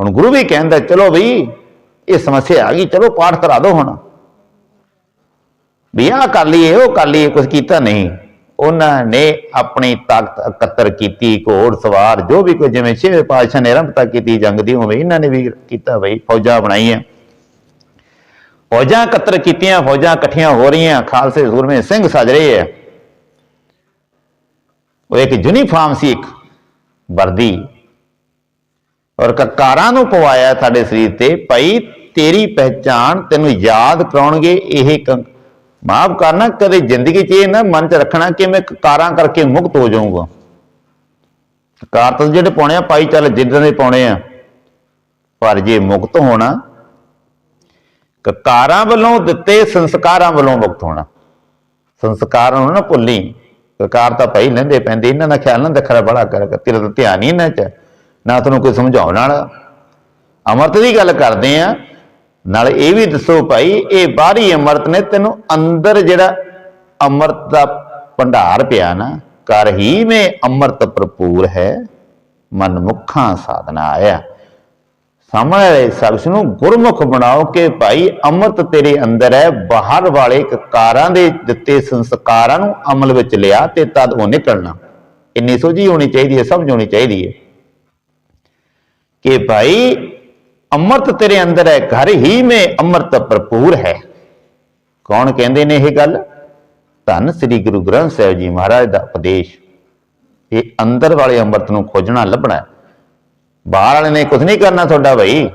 ਹੁਣ ਗੁਰੂ ਵੀ ਕਹਿੰਦਾ, ਚਲੋ ਬਈ, ਇਹ ਸਮੱਸਿਆ ਆ ਗਈ, ਚਲੋ ਪਾਠ ਕਰਾ ਦਿਓ ਹੁਣ। ਵੀ ਆਹ ਕਰ ਲਈਏ, ਉਹ ਕਰ ਲਈਏ ਕੁਝ ਕੀਤਾ ਨਹੀਂ। ਉਹਨਾਂ ਨੇ ਆਪਣੀ ਤਾਕਤ ਇਕੱਤਰ ਕੀਤੀ ਘੋੜ ਸਵਾਰ ਜੋ ਵੀ ਕੋਈ ਜਿਵੇਂ ਛੇਵੇਂ ਪਾਤਸ਼ਾਹ ਨੇ ਆਰੰਭਤਾ ਕੀਤੀ ਜੰਗ ਦੀ, ਉਵੇਂ ਇਹਨਾਂ ਨੇ ਵੀ ਕੀਤਾ ਬਈ, ਫੌਜਾਂ ਬਣਾਈਆਂ। ਫੌਜਾਂ ਇਕੱਤਰ ਕੀਤੀਆਂ, ਫੌਜਾਂ ਇਕੱਠੀਆਂ ਹੋ ਰਹੀਆਂ, ਖਾਲਸੇ ਸੂਰਮੇ ਸਿੰਘ ਸਜ ਰਹੇ ਹੈ। ਉਹ ਇੱਕ ਯੂਨੀਫਾਰਮ ਸੀ, ਇੱਕ ਵਰਦੀ। ਔਰ ਕਕਾਰਾਂ ਨੂੰ ਪਵਾਇਆ ਸਾਡੇ ਸਰੀਰ ਤੇ, ਭਾਈ ਤੇਰੀ ਪਹਿਚਾਨ ਤੈਨੂੰ ਯਾਦ ਕਰਾਉਣਗੇ, ਇਹ ਮਾਫ ਕਰਨਾ, ਕਦੇ ਜ਼ਿੰਦਗੀ 'ਚ ਇਹ ਨਾ ਮਨ 'ਚ ਰੱਖਣਾ ਕਿ ਮੈਂ ਕਕਾਰਾਂ ਕਰਕੇ ਮੁਕਤ ਹੋ ਜਾਊਂਗਾ। ਕਾਰ ਤਾਂ ਜਿਹੜੇ ਪਾਉਣੇ ਆ ਪਾਈ ਚੱਲ ਜਿੱਦਾਂ ਦੇ ਪਾਉਣੇ ਆ। ਪਰ ਜੇ ਮੁਕਤ ਹੋਣਾ ਕਕਾਰਾਂ ਵੱਲੋਂ ਦਿੱਤੇ ਸੰਸਕਾਰਾਂ ਵੱਲੋਂ ਮੁਕਤ ਹੋਣਾ। ਸੰਸਕਾਰਾਂ ਨੂੰ ਨਾ ਭੁੱਲੀ ਕਕਾਰ ਤਾਂ ਭਾਈ ਲੈਂਦੇ ਪੈਂਦੇ, ਇਹਨਾਂ ਦਾ ਖਿਆਲ ਨਾ ਰੱਖਣਾ ਬੜਾ ਕਰ ਤੇਰਾ ਤਾਂ ਧਿਆਨ ਹੀ ਇਹਨਾਂ 'ਚ, ਨਾ ਤੈਨੂੰ ਕੋਈ ਸਮਝਾਉਣ ਵਾਲਾ। ਅਮਰਤ ਦੀ ਗੱਲ ਕਰਦੇ ਆ ਨਾਲ ਇਹ ਵੀ ਦੱਸੋ ਭਾਈ, ਇਹ ਬਾਹਰੀ ਅਮਰਤ ਨੇ ਤੈਨੂੰ ਅੰਦਰ ਜਿਹੜਾ ਅਮਰਤ ਦਾ ਭੰਡਾਰ ਪਿਆ ਨਾ ਕਰ ਹੀ ਮੇ ਅਮਰਤ ਭਰਪੂਰ ਹੈ ਮਨ ਮੁਖਾਂ ਸਾਧਨਾ ਆਇਆ। ਸਾਹਮਣੇ ਵਾਲੇ ਸ਼ਖਸ ਨੂੰ ਗੁਰਮੁਖ ਬਣਾਓ ਕਿ ਭਾਈ, ਅੰਮ੍ਰਿਤ ਤੇਰੇ ਅੰਦਰ ਹੈ, ਬਾਹਰ ਵਾਲੇ ਕਕਾਰਾਂ ਦੇ ਦਿੱਤੇ ਸੰਸਕਾਰਾਂ ਨੂੰ ਅਮਲ ਵਿੱਚ ਲਿਆ ਤੇ ਤਦ ਉਹ ਨਿਕਲਣਾ। ਇੰਨੀ ਸੋਝੀ ਹੋਣੀ ਚਾਹੀਦੀ ਹੈ, ਸਮਝ ਹੋਣੀ ਚਾਹੀਦੀ ਹੈ। ਕਿ ਭਾਈ ਅੰਮ੍ਰਿਤ ਤੇਰੇ ਅੰਦਰ ਹੈ, ਘਰ ਹੀ ਮੇ ਅੰਮ੍ਰਿਤ ਭਰਪੂਰ ਹੈ। ਕੌਣ ਕਹਿੰਦੇ ਨੇ ਇਹ ਗੱਲ? ਧੰਨ ਸ੍ਰੀ ਗੁਰੂ ਗ੍ਰੰਥ ਸਾਹਿਬ ਜੀ ਮਹਾਰਾਜ ਦਾ ਉਪਦੇਸ਼। ਇਹ ਅੰਦਰ ਵਾਲੇ ਅੰਮ੍ਰਿਤ ਨੂੰ ਖੋਜਣਾ, ਲੱਭਣਾ ਬਾਹਰ ਵਾਲੇ ਨੇ ਕੁਝ ਨਹੀਂ ਕਰਨਾ ਤੁਹਾਡਾ ਭਾਈ।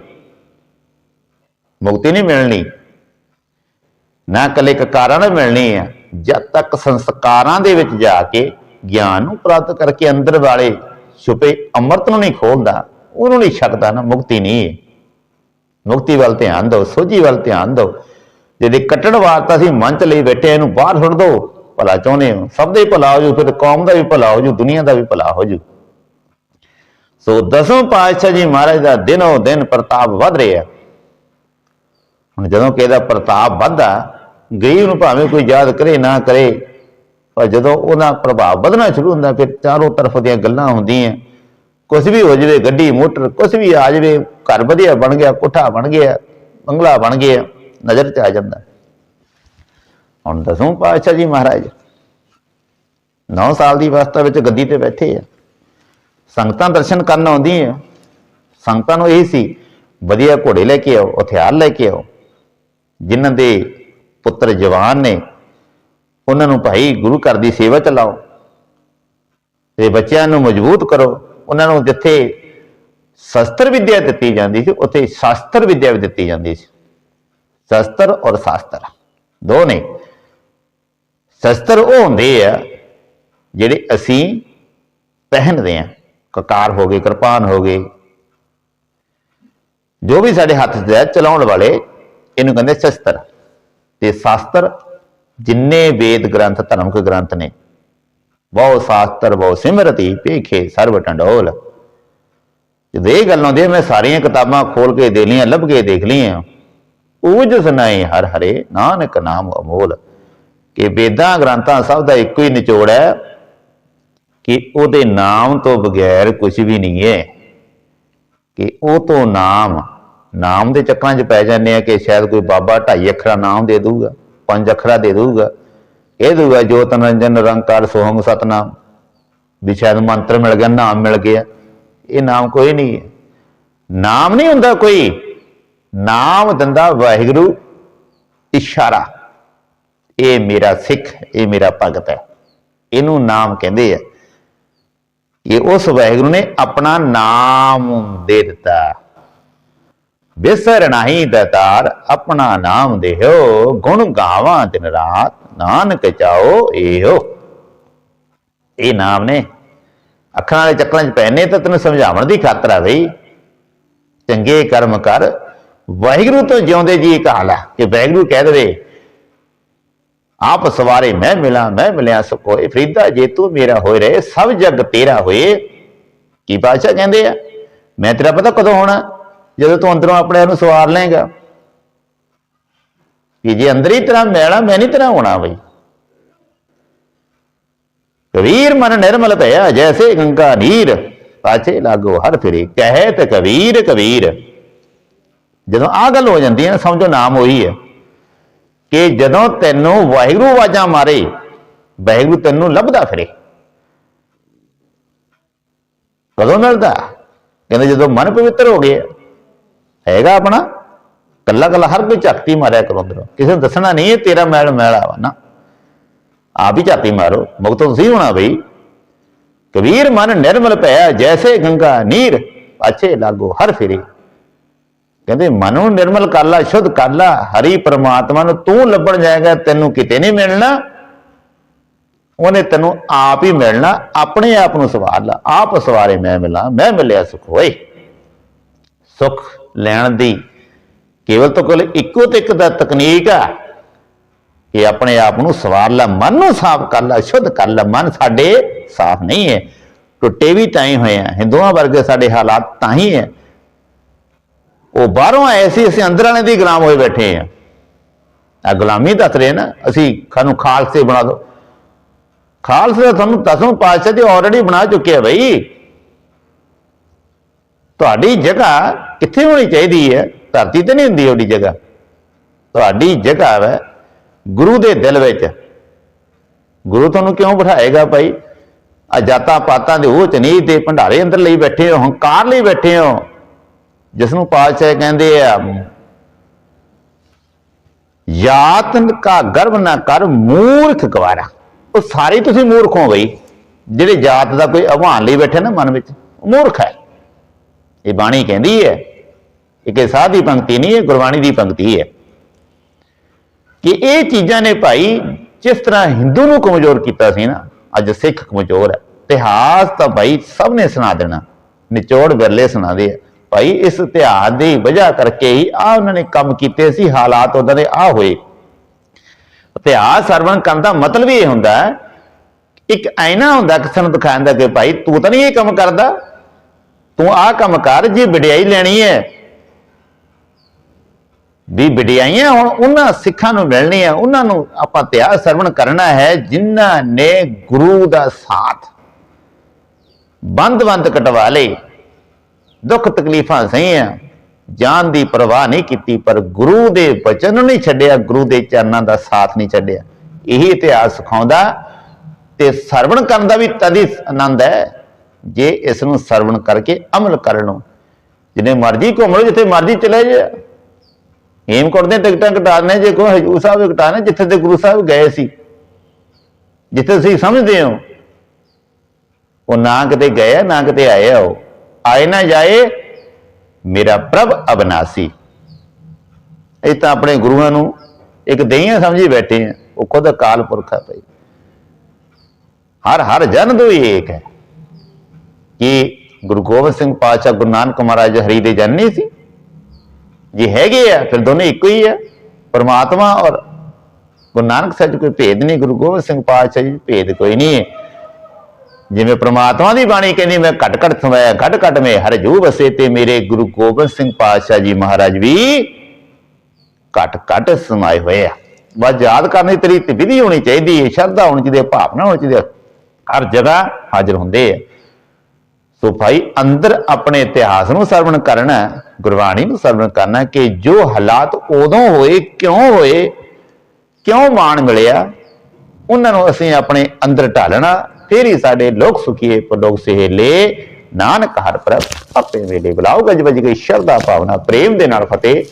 ਮੁਕਤੀ ਨਹੀਂ ਮਿਲਣੀ। ਨਾ ਕੱਲੇ ਕਕਾਰਾਂ ਨਾਲ ਮਿਲਣੀ ਹੈ। ਜਦ ਤੱਕ ਸੰਸਕਾਰਾਂ ਦੇ ਵਿੱਚ ਜਾ ਕੇ ਗਿਆਨ ਨੂੰ ਪ੍ਰਾਪਤ ਕਰਕੇ ਅੰਦਰ ਵਾਲੇ ਛੁਪੇ ਅੰਮ੍ਰਿਤ ਨੂੰ ਨਹੀਂ ਖੋਲਦਾ, ਉਹਨੂੰ ਨਹੀਂ ਛਕਦਾ ਨਾ, ਮੁਕਤੀ ਨਹੀਂ ਹੈ। ਮੁਕਤੀ ਵੱਲ ਧਿਆਨ ਦਿਓ, ਸੋਝੀ ਵੱਲ ਧਿਆਨ ਦਿਓ। ਜਿਹਦੇ ਕੱਟੜ ਵਾਰਤਾ ਸੀ ਮਨ ਚ ਲਈ ਬੈਠੇ ਇਹਨੂੰ ਬਾਹਰ ਸੁੱਟ ਦਿਓ। ਭਲਾ ਚਾਹੁੰਦੇ ਹੋ? ਸਭ ਦਾ ਹੀ ਭਲਾ ਹੋ ਜੂ, ਫਿਰ ਕੌਮ ਦਾ ਵੀ ਭਲਾ ਹੋ ਜੂ, ਦੁਨੀਆ ਦਾ ਵੀ ਭਲਾ ਹੋ ਜੂ। ਸੋ ਦਸੋਂ ਪਾਤਸ਼ਾਹ ਜੀ ਮਹਾਰਾਜ ਦਾ ਦਿਨੋ ਦਿਨ ਪ੍ਰਤਾਪ ਵਧ ਰਿਹਾ। ਹੁਣ ਜਦੋਂ ਕਿਸੇ ਦਾ ਪ੍ਰਤਾਪ ਵੱਧਦਾ, ਗਰੀਬ ਨੂੰ ਭਾਵੇਂ ਕੋਈ ਯਾਦ ਕਰੇ, ਨਾ ਕਰੇ, ਪਰ ਜਦੋਂ ਉਹਦਾ ਪ੍ਰਭਾਵ ਵਧਣਾ ਸ਼ੁਰੂ ਹੁੰਦਾ, ਫਿਰ ਚਾਰੋਂ ਤਰਫ ਦੀਆਂ ਗੱਲਾਂ ਹੁੰਦੀਆਂ। ਕੁਝ ਵੀ ਹੋ ਜਾਵੇ, ਗੱਡੀ, ਮੋਟਰ ਕੁਝ ਵੀ ਆ ਜਾਵੇ, ਘਰ ਵਧੀਆ ਬਣ ਗਿਆ, ਕੋਠਾ ਬਣ ਗਿਆ, ਬੰਗਲਾ ਬਣ ਗਿਆ, ਨਜ਼ਰ 'ਚ ਆ ਜਾਂਦਾ। ਹੁਣ ਦਸਵੇਂ ਪਾਤਸ਼ਾਹ ਜੀ ਮਹਾਰਾਜ 9 ਸਾਲ ਦੀ ਅਵਸਥਾ ਵਿੱਚ ਗੱਦੀ ਤੇ ਬੈਠੇ ਆ। ਸੰਗਤਾਂ ਦਰਸ਼ਨ ਕਰਨ ਆਉਂਦੀਆਂ ਸੰਗਤਾਂ ਨੂੰ ਇਹ ਸੀ, ਵਧੀਆ ਘੋੜੇ ਲੈ ਕੇ ਆਓ, ਹਥਿਆਰ ਲੈ ਕੇ ਆਓ। ਜਿਨ੍ਹਾਂ ਦੇ ਪੁੱਤਰ ਜਵਾਨ ਨੇ, ਉਹਨਾਂ ਨੂੰ ਭਾਈ ਗੁਰੂ ਘਰ ਦੀ ਸੇਵਾ ਚਲਾਓ ਲਾਓ। ਤੇ ਬੱਚਿਆਂ ਨੂੰ ਮਜ਼ਬੂਤ ਕਰੋ। ਉਹਨਾਂ ਨੂੰ ਜਿੱਥੇ ਸ਼ਸਤਰ ਵਿੱਦਿਆ ਦਿੱਤੀ ਜਾਂਦੀ ਸੀ, ਉੱਥੇ ਸ਼ਾਸਤਰ ਵਿੱਦਿਆ ਵੀ ਦਿੱਤੀ ਜਾਂਦੀ ਸੀ। ਸ਼ਸਤਰ ਔਰ ਸ਼ਾਸਤਰ ਦੋ ਨੇ ਸ਼ਸਤਰ ਉਹ ਹੁੰਦੇ ਆ ਜਿਹੜੇ ਅਸੀਂ ਪਹਿਨਦੇ ਆ। ਕਕਾਰ ਹੋ ਗਏ, ਕਿਰਪਾਨ ਹੋ ਗਏ। ਜੋ ਵੀ ਸਾਡੇ ਹੱਥ 'ਚ ਹੈ ਚਲਾਉਣ ਵਾਲੇ, ਇਹਨੂੰ ਕਹਿੰਦੇ ਸ਼ਸਤਰ। ਤੇ ਸ਼ਾਸਤਰ ਜਿੰਨੇ ਵੇਦ ਗ੍ਰੰਥ, ਧਰਮਕ ਗ੍ਰੰਥ ਨੇ ਬਹੁ ਸ਼ਾਸਤਰ, ਬਹੁ ਸਿਮਰਤੀ, ਭੇਖੇ ਸਰਬ ਟੰਡੋਲ। ਜਦੋਂ ਇਹ ਗੱਲ ਆਉਂਦੀ ਹੈ ਮੈਂ ਸਾਰੀਆਂ ਕਿਤਾਬਾਂ ਖੋਲ ਕੇ ਦੇ ਲਈਆਂ, ਲੱਭ ਕੇ ਦੇਖ ਲਈਆਂ। ਊਜ ਸੁਨਾਈ ਹਰ ਹਰੇ, ਨਾਨਕ ਨਾਮ ਅਮੋਲ। ਕਿ ਵੇਦਾਂ ਗ੍ਰੰਥਾਂ ਸਭ ਦਾ ਇੱਕੋ ਹੀ ਨਿਚੋੜ ਹੈ, ਕਿ ਉਹਦੇ ਨਾਮ ਤੋਂ ਬਗੈਰ ਕੁਝ ਵੀ ਨਹੀਂ ਹੈ। ਕਿ ਉਹ ਤੋਂ ਨਾਮ ਨਾਮ ਦੇ ਚੱਕਰਾਂ 'ਚ ਪੈ ਜਾਂਦੇ ਆ ਕਿ ਸ਼ਾਇਦ ਕੋਈ ਬਾਬਾ ਢਾਈ ਅੱਖਰਾਂ ਨਾਮ ਦੇ ਦੂਗਾ ਪੰਜ ਅੱਖਰਾਂ ਦੇ ਦੂਗਾ ਇਹ ਦੂਗਾ ਜੋਤ ਨਿਰੰਜਨ ਨਿਰੰਕਾਰ, ਸੋਹਮ, ਸਤਨਾਮ। ਵੀ ਸ਼ਾਇਦ ਮੰਤਰ ਮਿਲ ਗਿਆ, ਨਾਮ ਮਿਲ ਗਿਆ। ਇਹ ਨਾਮ ਕੋਈ ਨਹੀਂ ਹੈ। ਨਾਮ ਨਹੀਂ ਹੁੰਦਾ ਕੋਈ। ਨਾਮ ਦਿੰਦਾ ਵਾਹਿਗੁਰੂ, ਇਸ਼ਾਰਾ। ਇਹ ਮੇਰਾ ਸਿੱਖ, ਇਹ ਮੇਰਾ ਭਗਤ ਹੈ। ਇਹਨੂੰ ਨਾਮ ਕਹਿੰਦੇ ਆ। ਇਹ ਉਸ ਵਾਹਿਗੁਰੂ ਨੇ ਆਪਣਾ ਨਾਮ ਦੇ ਦਿੱਤਾ। ਬਿਸਰ ਨਹੀਂ ਦਤਾਰ, ਆਪਣਾ ਨਾਮ ਦੇਹੋ। ਗੁਣ ਗਾਵਾਂ ਦਿਨ ਰਾਤ। ਨਾਨਕ ਚਾਓ, ਇਹੋ। ਇਹ ਨਾਮ ਨੇ। ਅੱਖਾਂ ਵਾਲੇ ਚੱਕਰਾਂ 'ਚ ਪੈਨੇ ਤਾਂ ਤੈਨੂੰ ਸਮਝਾਉਣ ਦੀ ਖਾਤਰ ਆ ਬਈ। ਚੰਗੇ ਕਰਮ ਕਰ। ਵਾਹਿਗੁਰੂ ਤੋਂ ਜਿਉਂਦੇ ਜੀ ਇੱਕ ਹਾਲ ਕਿ ਵਾਹਿਗੁਰੂ ਕਹਿ ਦੇਵੇ, ਆਪ ਸਵਾਰੇ ਮੈਂ ਮਿਲਾਂ, ਮੈਂ ਮਿਲਿਆ ਸੁਖ ਹੋਏ ਫਰੀਦਾ ਜੇ ਤੂੰ ਮੇਰਾ ਹੋਏ ਰਹੇ, ਸਭ ਜਗ ਤੇਰਾ ਹੋਏ। ਕੀ ਬਾਦਸ਼ਾਹ ਕਹਿੰਦੇ ਆ? ਮੈਂ ਤੇਰਾ ਪਤਾ ਕਦੋਂ ਹੋਣਾ ਜਦੋਂ ਤੂੰ ਅੰਦਰੋਂ ਆਪਣੇ ਆਪ ਨੂੰ ਸਵਾਰ ਲਏਗਾ। ਕਿ ਜੇ ਅੰਦਰ ਹੀ ਤੇਰਾ ਮੈਲਾ, ਮੈਂ ਨਹੀਂ ਤੇਰਾ ਹੋਣਾ ਬਈ। ਕਬੀਰ ਮਨ ਨਿਰਮਲ ਭਇਆ, ਜੈਸੇ ਗੰਗਾ ਨੀਰ, ਪਾਛੇ ਲਾਗੋ ਹਰ ਫਿਰੇ। ਕਹੇ ਤੇ ਕਬੀਰ ਕਬੀਰ। ਜਦੋਂ ਆ ਗੱਲ ਹੋ ਜਾਂਦੀ ਹੈ ਨਾ, ਸਮਝੋ ਨਾਮ ਉਹੀ ਹੈ। ਕਿ ਜਦੋਂ ਤੈਨੂੰ ਵਾਹਿਗੁਰੂ ਆਵਾਜ਼ਾਂ ਮਾਰੇ, ਵਾਹਿਗੁਰੂ ਤੈਨੂੰ ਲੱਭਦਾ ਫਿਰੇ। ਕਦੋਂ ਮਿਲਦਾ? ਕਹਿੰਦੇ ਜਦੋਂ ਮਨ ਪਵਿੱਤਰ ਹੋ ਗਿਆ। ਹੈਗਾ ਆਪਣਾ ਕੱਲਾ ਕੱਲਾ ਹਰ ਕੋਈ ਝਾਤੀ ਮਾਰਿਆ ਕਰੋ ਅੰਦਰੋਂ। ਕਿਸੇ ਨੂੰ ਦੱਸਣਾ ਨਹੀਂ ਇਹ ਤੇਰਾ ਮੈਲ ਮੈਲਾ ਵਾ ਨਾ। ਆਪ ਹੀ ਝਾਤੀ ਮਾਰੋ। ਮੁਕਤ ਤੁਸੀਂ ਹੋਣਾ ਬਈ। ਕਬੀਰ ਮਨ ਨਿਰਮਲ ਭਇਆ, ਜੈਸੇ ਗੰਗਾ ਨੀਰ, ਪਾਛੇ ਲਾਗੋ ਹਰ ਫਿਰੇ। ਕਹਿੰਦੇ, ਮਨ ਨੂੰ ਨਿਰਮਲ ਕਰ ਲਾ, ਸ਼ੁੱਧ ਕਰ ਲਾ, ਹਰੀ ਪ੍ਰਮਾਤਮਾ ਨੂੰ ਤੂੰ ਲੱਭਣ ਜਾਏਗਾ, ਤੈਨੂੰ ਕਿਤੇ ਨਹੀਂ ਮਿਲਣਾ। ਉਹਨੇ ਤੈਨੂੰ ਆਪ ਹੀ ਮਿਲਣਾ, ਆਪਣੇ ਆਪ ਨੂੰ ਸਵਾਰ ਲਾ। ਆਪ ਸਵਾਰੇ ਮੈਂ ਮਿਲਾਂ, ਮੈਂ ਮਿਲਿਆ ਸੁਖ ਹੋਏ। ਸੁਖ ਲੈਣ ਦੀ ਕੇਵਲ ਤੋਂ ਕੋਲ ਇੱਕੋ ਤੇ ਇੱਕ ਦਾ ਤਕਨੀਕ ਆ ਕਿ ਆਪਣੇ ਆਪ ਨੂੰ ਸਵਾਰ ਲਾ, ਮਨ ਨੂੰ ਸਾਫ਼ ਕਰ ਲਾ, ਸ਼ੁੱਧ ਕਰ ਲਾ, ਮਨ ਸਾਡੇ ਸਾਫ਼ ਨਹੀਂ ਹੈ। ਟੁੱਟੇ ਵੀ ਤਾਂ ਹੀ ਹੋਏ ਆ ਹਿੰਦੂਆਂ ਵਰਗੇ ਸਾਡੇ ਹਾਲਾਤ ਤਾਂ ਹੀ ਹੈ। ਉਹ ਬਾਹਰੋਂ ਆਏ ਸੀ, ਅਸੀਂ ਅੰਦਰ ਵਾਲੇ ਦੀ ਗੁਲਾਮ ਹੋਏ ਬੈਠੇ ਆ। ਆ ਗੁਲਾਮੀ ਦੱਸ ਰਹੇ ਨਾ, ਅਸੀਂ ਸਾਨੂੰ ਖਾਲਸੇ ਬਣਾ ਦਿਓ। ਖਾਲਸੇ ਤੁਹਾਨੂੰ ਦਸਮ ਪਾਤਸ਼ਾਹ ਜੀ ਆਲਰੇਡੀ ਬਣਾ ਚੁੱਕੇ ਆ ਬਈ। ਤੁਹਾਡੀ ਜਗ੍ਹਾ ਕਿੱਥੇ ਹੋਣੀ ਚਾਹੀਦੀ ਹੈ? ਧਰਤੀ ਤੇ ਨਹੀਂ ਹੁੰਦੀ ਉਹਦੀ ਜਗ੍ਹਾ। ਤੁਹਾਡੀ ਜਗ੍ਹਾ ਹੈ ਗੁਰੂ ਦੇ ਦਿਲ ਵਿੱਚ। ਗੁਰੂ ਤੁਹਾਨੂੰ ਕਿਉਂ ਬਿਠਾਏਗਾ ਭਾਈ? ਆ ਪਾਤਾਂ ਦੇ ਉਹ ਚ ਨਹੀਂ ਤੇ ਭੰਡਾਰੇ ਅੰਦਰ ਲਈ ਬੈਠੇ ਹੋ, ਹੰਕਾਰ ਲਈ ਬੈਠੇ ਹੋ। ਜਿਸ ਨੂੰ ਪਾਤਸ਼ਾਹ ਕਹਿੰਦੇ ਆ, ਯਾਤ ਕਾ ਗਰਭ ਨਾ ਕਰ ਮੂਰਖ ਗਵਾਰਾ। ਉਹ ਸਾਰੇ ਤੁਸੀਂ ਮੂਰਖ ਹੋ ਗਈ ਜਿਹੜੇ ਜਾਤ ਦਾ ਕੋਈ ਆਹਵਾਨ ਲਈ ਬੈਠੇ ਨਾ ਮਨ ਵਿੱਚ ਮੂਰਖ ਹੈ। ਇਹ ਬਾਣੀ ਕਹਿੰਦੀ ਹੈ ਇਹ ਕਿ ਸਾਧ ਦੀ ਪੰਕਤੀ ਨਹੀਂ ਹੈ, ਗੁਰਬਾਣੀ ਦੀ ਪੰਕਤੀ ਹੈ। ਕਿ ਇਹ ਚੀਜ਼ਾਂ ਨੇ ਭਾਈ, ਜਿਸ ਤਰ੍ਹਾਂ ਹਿੰਦੂ ਨੂੰ ਕਮਜ਼ੋਰ ਕੀਤਾ ਸੀ ਨਾ, ਅੱਜ ਸਿੱਖ ਕਮਜ਼ੋਰ ਹੈ। ਇਤਿਹਾਸ ਤਾਂ ਭਾਈ ਸਭ ਨੇ ਸੁਣਾ ਦੇਣਾ, ਨਿਚੋੜ ਵਿਰਲੇ ਸੁਣਾਦੇ ਆ ਭਾਈ ਇਸ ਇਤਿਹਾਸ ਦੀ ਵਜ੍ਹਾ ਕਰਕੇ ਹੀ ਆ ਉਹਨਾਂ ਨੇ ਕੰਮ ਕੀਤੇ ਸੀ, ਹਾਲਾਤ ਉਹਨਾਂ ਦੇ ਆ ਹੋਏ। ਇਤਿਹਾਸ ਸਰਵਣ ਕਰਨ ਦਾ ਮਤਲਬ ਇਹ ਹੁੰਦਾ ਹੈ, ਇੱਕ ਆਇਨਾ ਹੁੰਦਾ ਕਿਸੇ ਨੂੰ ਦਿਖਾਉਣ ਦਾ ਕਿ ਭਾਈ ਤੂੰ ਤਾਂ ਨਹੀਂ ਇਹ ਕੰਮ ਕਰਦਾ, ਤੂੰ ਆਹ ਕੰਮ ਕਰ, ਜੇ ਵਡਿਆਈ ਲੈਣੀ ਹੈ ਵੀ ਵਡਿਆਈਆਂ ਹੁਣ ਉਹਨਾਂ ਸਿੱਖਾਂ ਨੂੰ ਮਿਲਣੀਆਂ ਉਹਨਾਂ ਨੂੰ ਆਪਾਂ ਇਤਿਹਾਸ ਸਰਵਣ ਕਰਨਾ ਹੈ, ਜਿਨ੍ਹਾਂ ਨੇ ਗੁਰੂ ਦਾ ਸਾਥ ਬੰਦ-ਬੰਦ ਕਟਵਾ ਲਏ। ਦੁੱਖ ਤਕਲੀਫਾਂ ਸਹੀਆਂ, ਜਾਨ ਦੀ ਪਰਵਾਹ ਨਹੀਂ ਕੀਤੀ, ਪਰ ਗੁਰੂ ਦੇ ਬਚਨ ਨੂੰ ਨਹੀਂ ਛੱਡਿਆ, ਗੁਰੂ ਦੇ ਚਰਨਾਂ ਦਾ ਸਾਥ ਨਹੀਂ ਛੱਡਿਆ। ਇਹੀ ਇਤਿਹਾਸ ਸਿਖਾਉਂਦਾ ਤੇ ਸਰਵਣ ਕਰਨ ਦਾ ਵੀ ਤਦੀ ਆਨੰਦ ਹੈ, ਜੇ ਇਸ ਨੂੰ ਸਰਵਣ ਕਰਕੇ ਅਮਲ ਕਰ ਲਓ। ਜਿੰਨੇ ਮਰਜ਼ੀ ਘੁੰਮ ਲਓ, ਜਿੱਥੇ ਮਰਜ਼ੀ ਚਲੇ ਜਾ ਹੇਮਕੋਟ ਦੀਆਂ ਟਿਕਟਾਂ ਕਟਾਣੇ ਜੇ ਕੋਈ ਹਜੂਰ ਸਾਹਿਬ ਦੇ ਕਟਾਣੇ ਜਿੱਥੇ ਤੇ ਗੁਰੂ ਸਾਹਿਬ ਗਏ ਸੀ। ਜਿੱਥੇ ਤੁਸੀਂ ਸਮਝਦੇ ਹੋ। ਉਹ ਨਾ ਕਿਤੇ ਗਏ ਨਾ ਕਿਤੇ ਆਏ ਆ ਉਹ। ਆਏ ਨਾ ਜਾਏ, ਮੇਰਾ ਪ੍ਰਭ ਅਬਨਾਸੀ। ਇਹ ਤਾਂ ਆਪਣੇ ਗੁਰੂਆਂ ਨੂੰ ਇੱਕ ਦਈਆਂ ਸਮਝੀ ਬੈਠੇ ਆ। ਉਹ ਖੁਦ ਅਕਾਲ ਪੁਰਖ ਹੈ ਭਾਈ। ਹਰ ਹਰ ਜਨ ਦੋ ਹੀ ਏਕ ਹੈ। ਕਿ ਗੁਰੂ ਗੋਬਿੰਦ ਸਿੰਘ ਪਾਤਸ਼ਾਹ ਗੁਰੂ ਨਾਨਕ ਮਹਾਰਾਜ ਹਰੀ ਦੇ ਜਨ ਨਹੀਂ ਸੀ। ਜੇ ਹੈਗੇ ਆ, ਫਿਰ ਦੋਨੇ ਇੱਕੋ ਹੀ ਆ, ਪਰਮਾਤਮਾ ਔਰ ਗੁਰੂ ਨਾਨਕ ਸਾਹਿਬ 'ਚ ਕੋਈ ਭੇਦ ਨਹੀਂ, ਗੁਰੂ ਗੋਬਿੰਦ ਸਿੰਘ ਪਾਤਸ਼ਾਹ ਜੀ, ਭੇਦ ਕੋਈ ਨਹੀਂ ਹੈ। ਜਿਵੇਂ ਪ੍ਰਮਾਤਮਾ ਦੀ ਬਾਣੀ ਕਹਿੰਦੀ, ਮੈਂ ਘਟ ਘਟ ਸਮਾਇਆ ਘਟ ਘਟ ਮੈਂ ਹਰ ਜੂ ਵਸੇ ਤੇ ਮੇਰੇ ਗੁਰੂ ਗੋਬਿੰਦ ਸਿੰਘ ਪਾਤਸ਼ਾਹ ਜੀ ਮਹਾਰਾਜ ਵੀ ਘਟ ਘਟ ਸਮਾਏ ਹੋਏ ਆ। ਬਸ ਯਾਦ ਕਰਨੀ ਤੇਰੀ ਤੇ ਵਿਧੀ ਹੋਣੀ ਚਾਹੀਦੀ ਹੈ, ਸ਼ਰਧਾ ਹੋਣੀ ਚਾਹੀਦੀ ਹੈ, ਭਾਵਨਾ ਹੋਣੀ ਚਾਹੀਦੀ ਹੈ। ਹਰ ਜਗ੍ਹਾ ਹਾਜ਼ਰ ਹੁੰਦੇ ਆ। ਸੋ ਭਾਈ ਅੰਦਰ ਆਪਣੇ ਇਤਿਹਾਸ ਨੂੰ ਸਰਵਣ ਕਰਨਾ ਗੁਰਬਾਣੀ ਨੂੰ ਸਰਵਣ ਕਰਨਾ ਕਿ ਜੋ ਹਾਲਾਤ ਉਦੋਂ ਹੋਏ, ਕਿਉਂ ਹੋਏ, ਕਿਉਂ ਮਾਣ ਮਿਲਿਆ, ਉਹਨਾਂ ਨੂੰ ਅਸੀਂ ਆਪਣੇ ਅੰਦਰ ਢਾਲਣਾ, ਫਿਰ ਹੀ ਸਾਡੇ ਲੋਕ ਸੁਖੀਏ, ਪਰਲੋਕ ਸਹੇਲੇ, ਨਾਨਕ ਹਰ ਪ੍ਰਭ ਆਪੇ ਵੇਲੇ ਬੁਲਾਓ ਗੱਜ ਵਜ ਗਈ ਸ਼ਰਧਾ ਭਾਵਨਾ ਪ੍ਰੇਮ ਦੇ ਨਾਲ ਫਤਿਹ।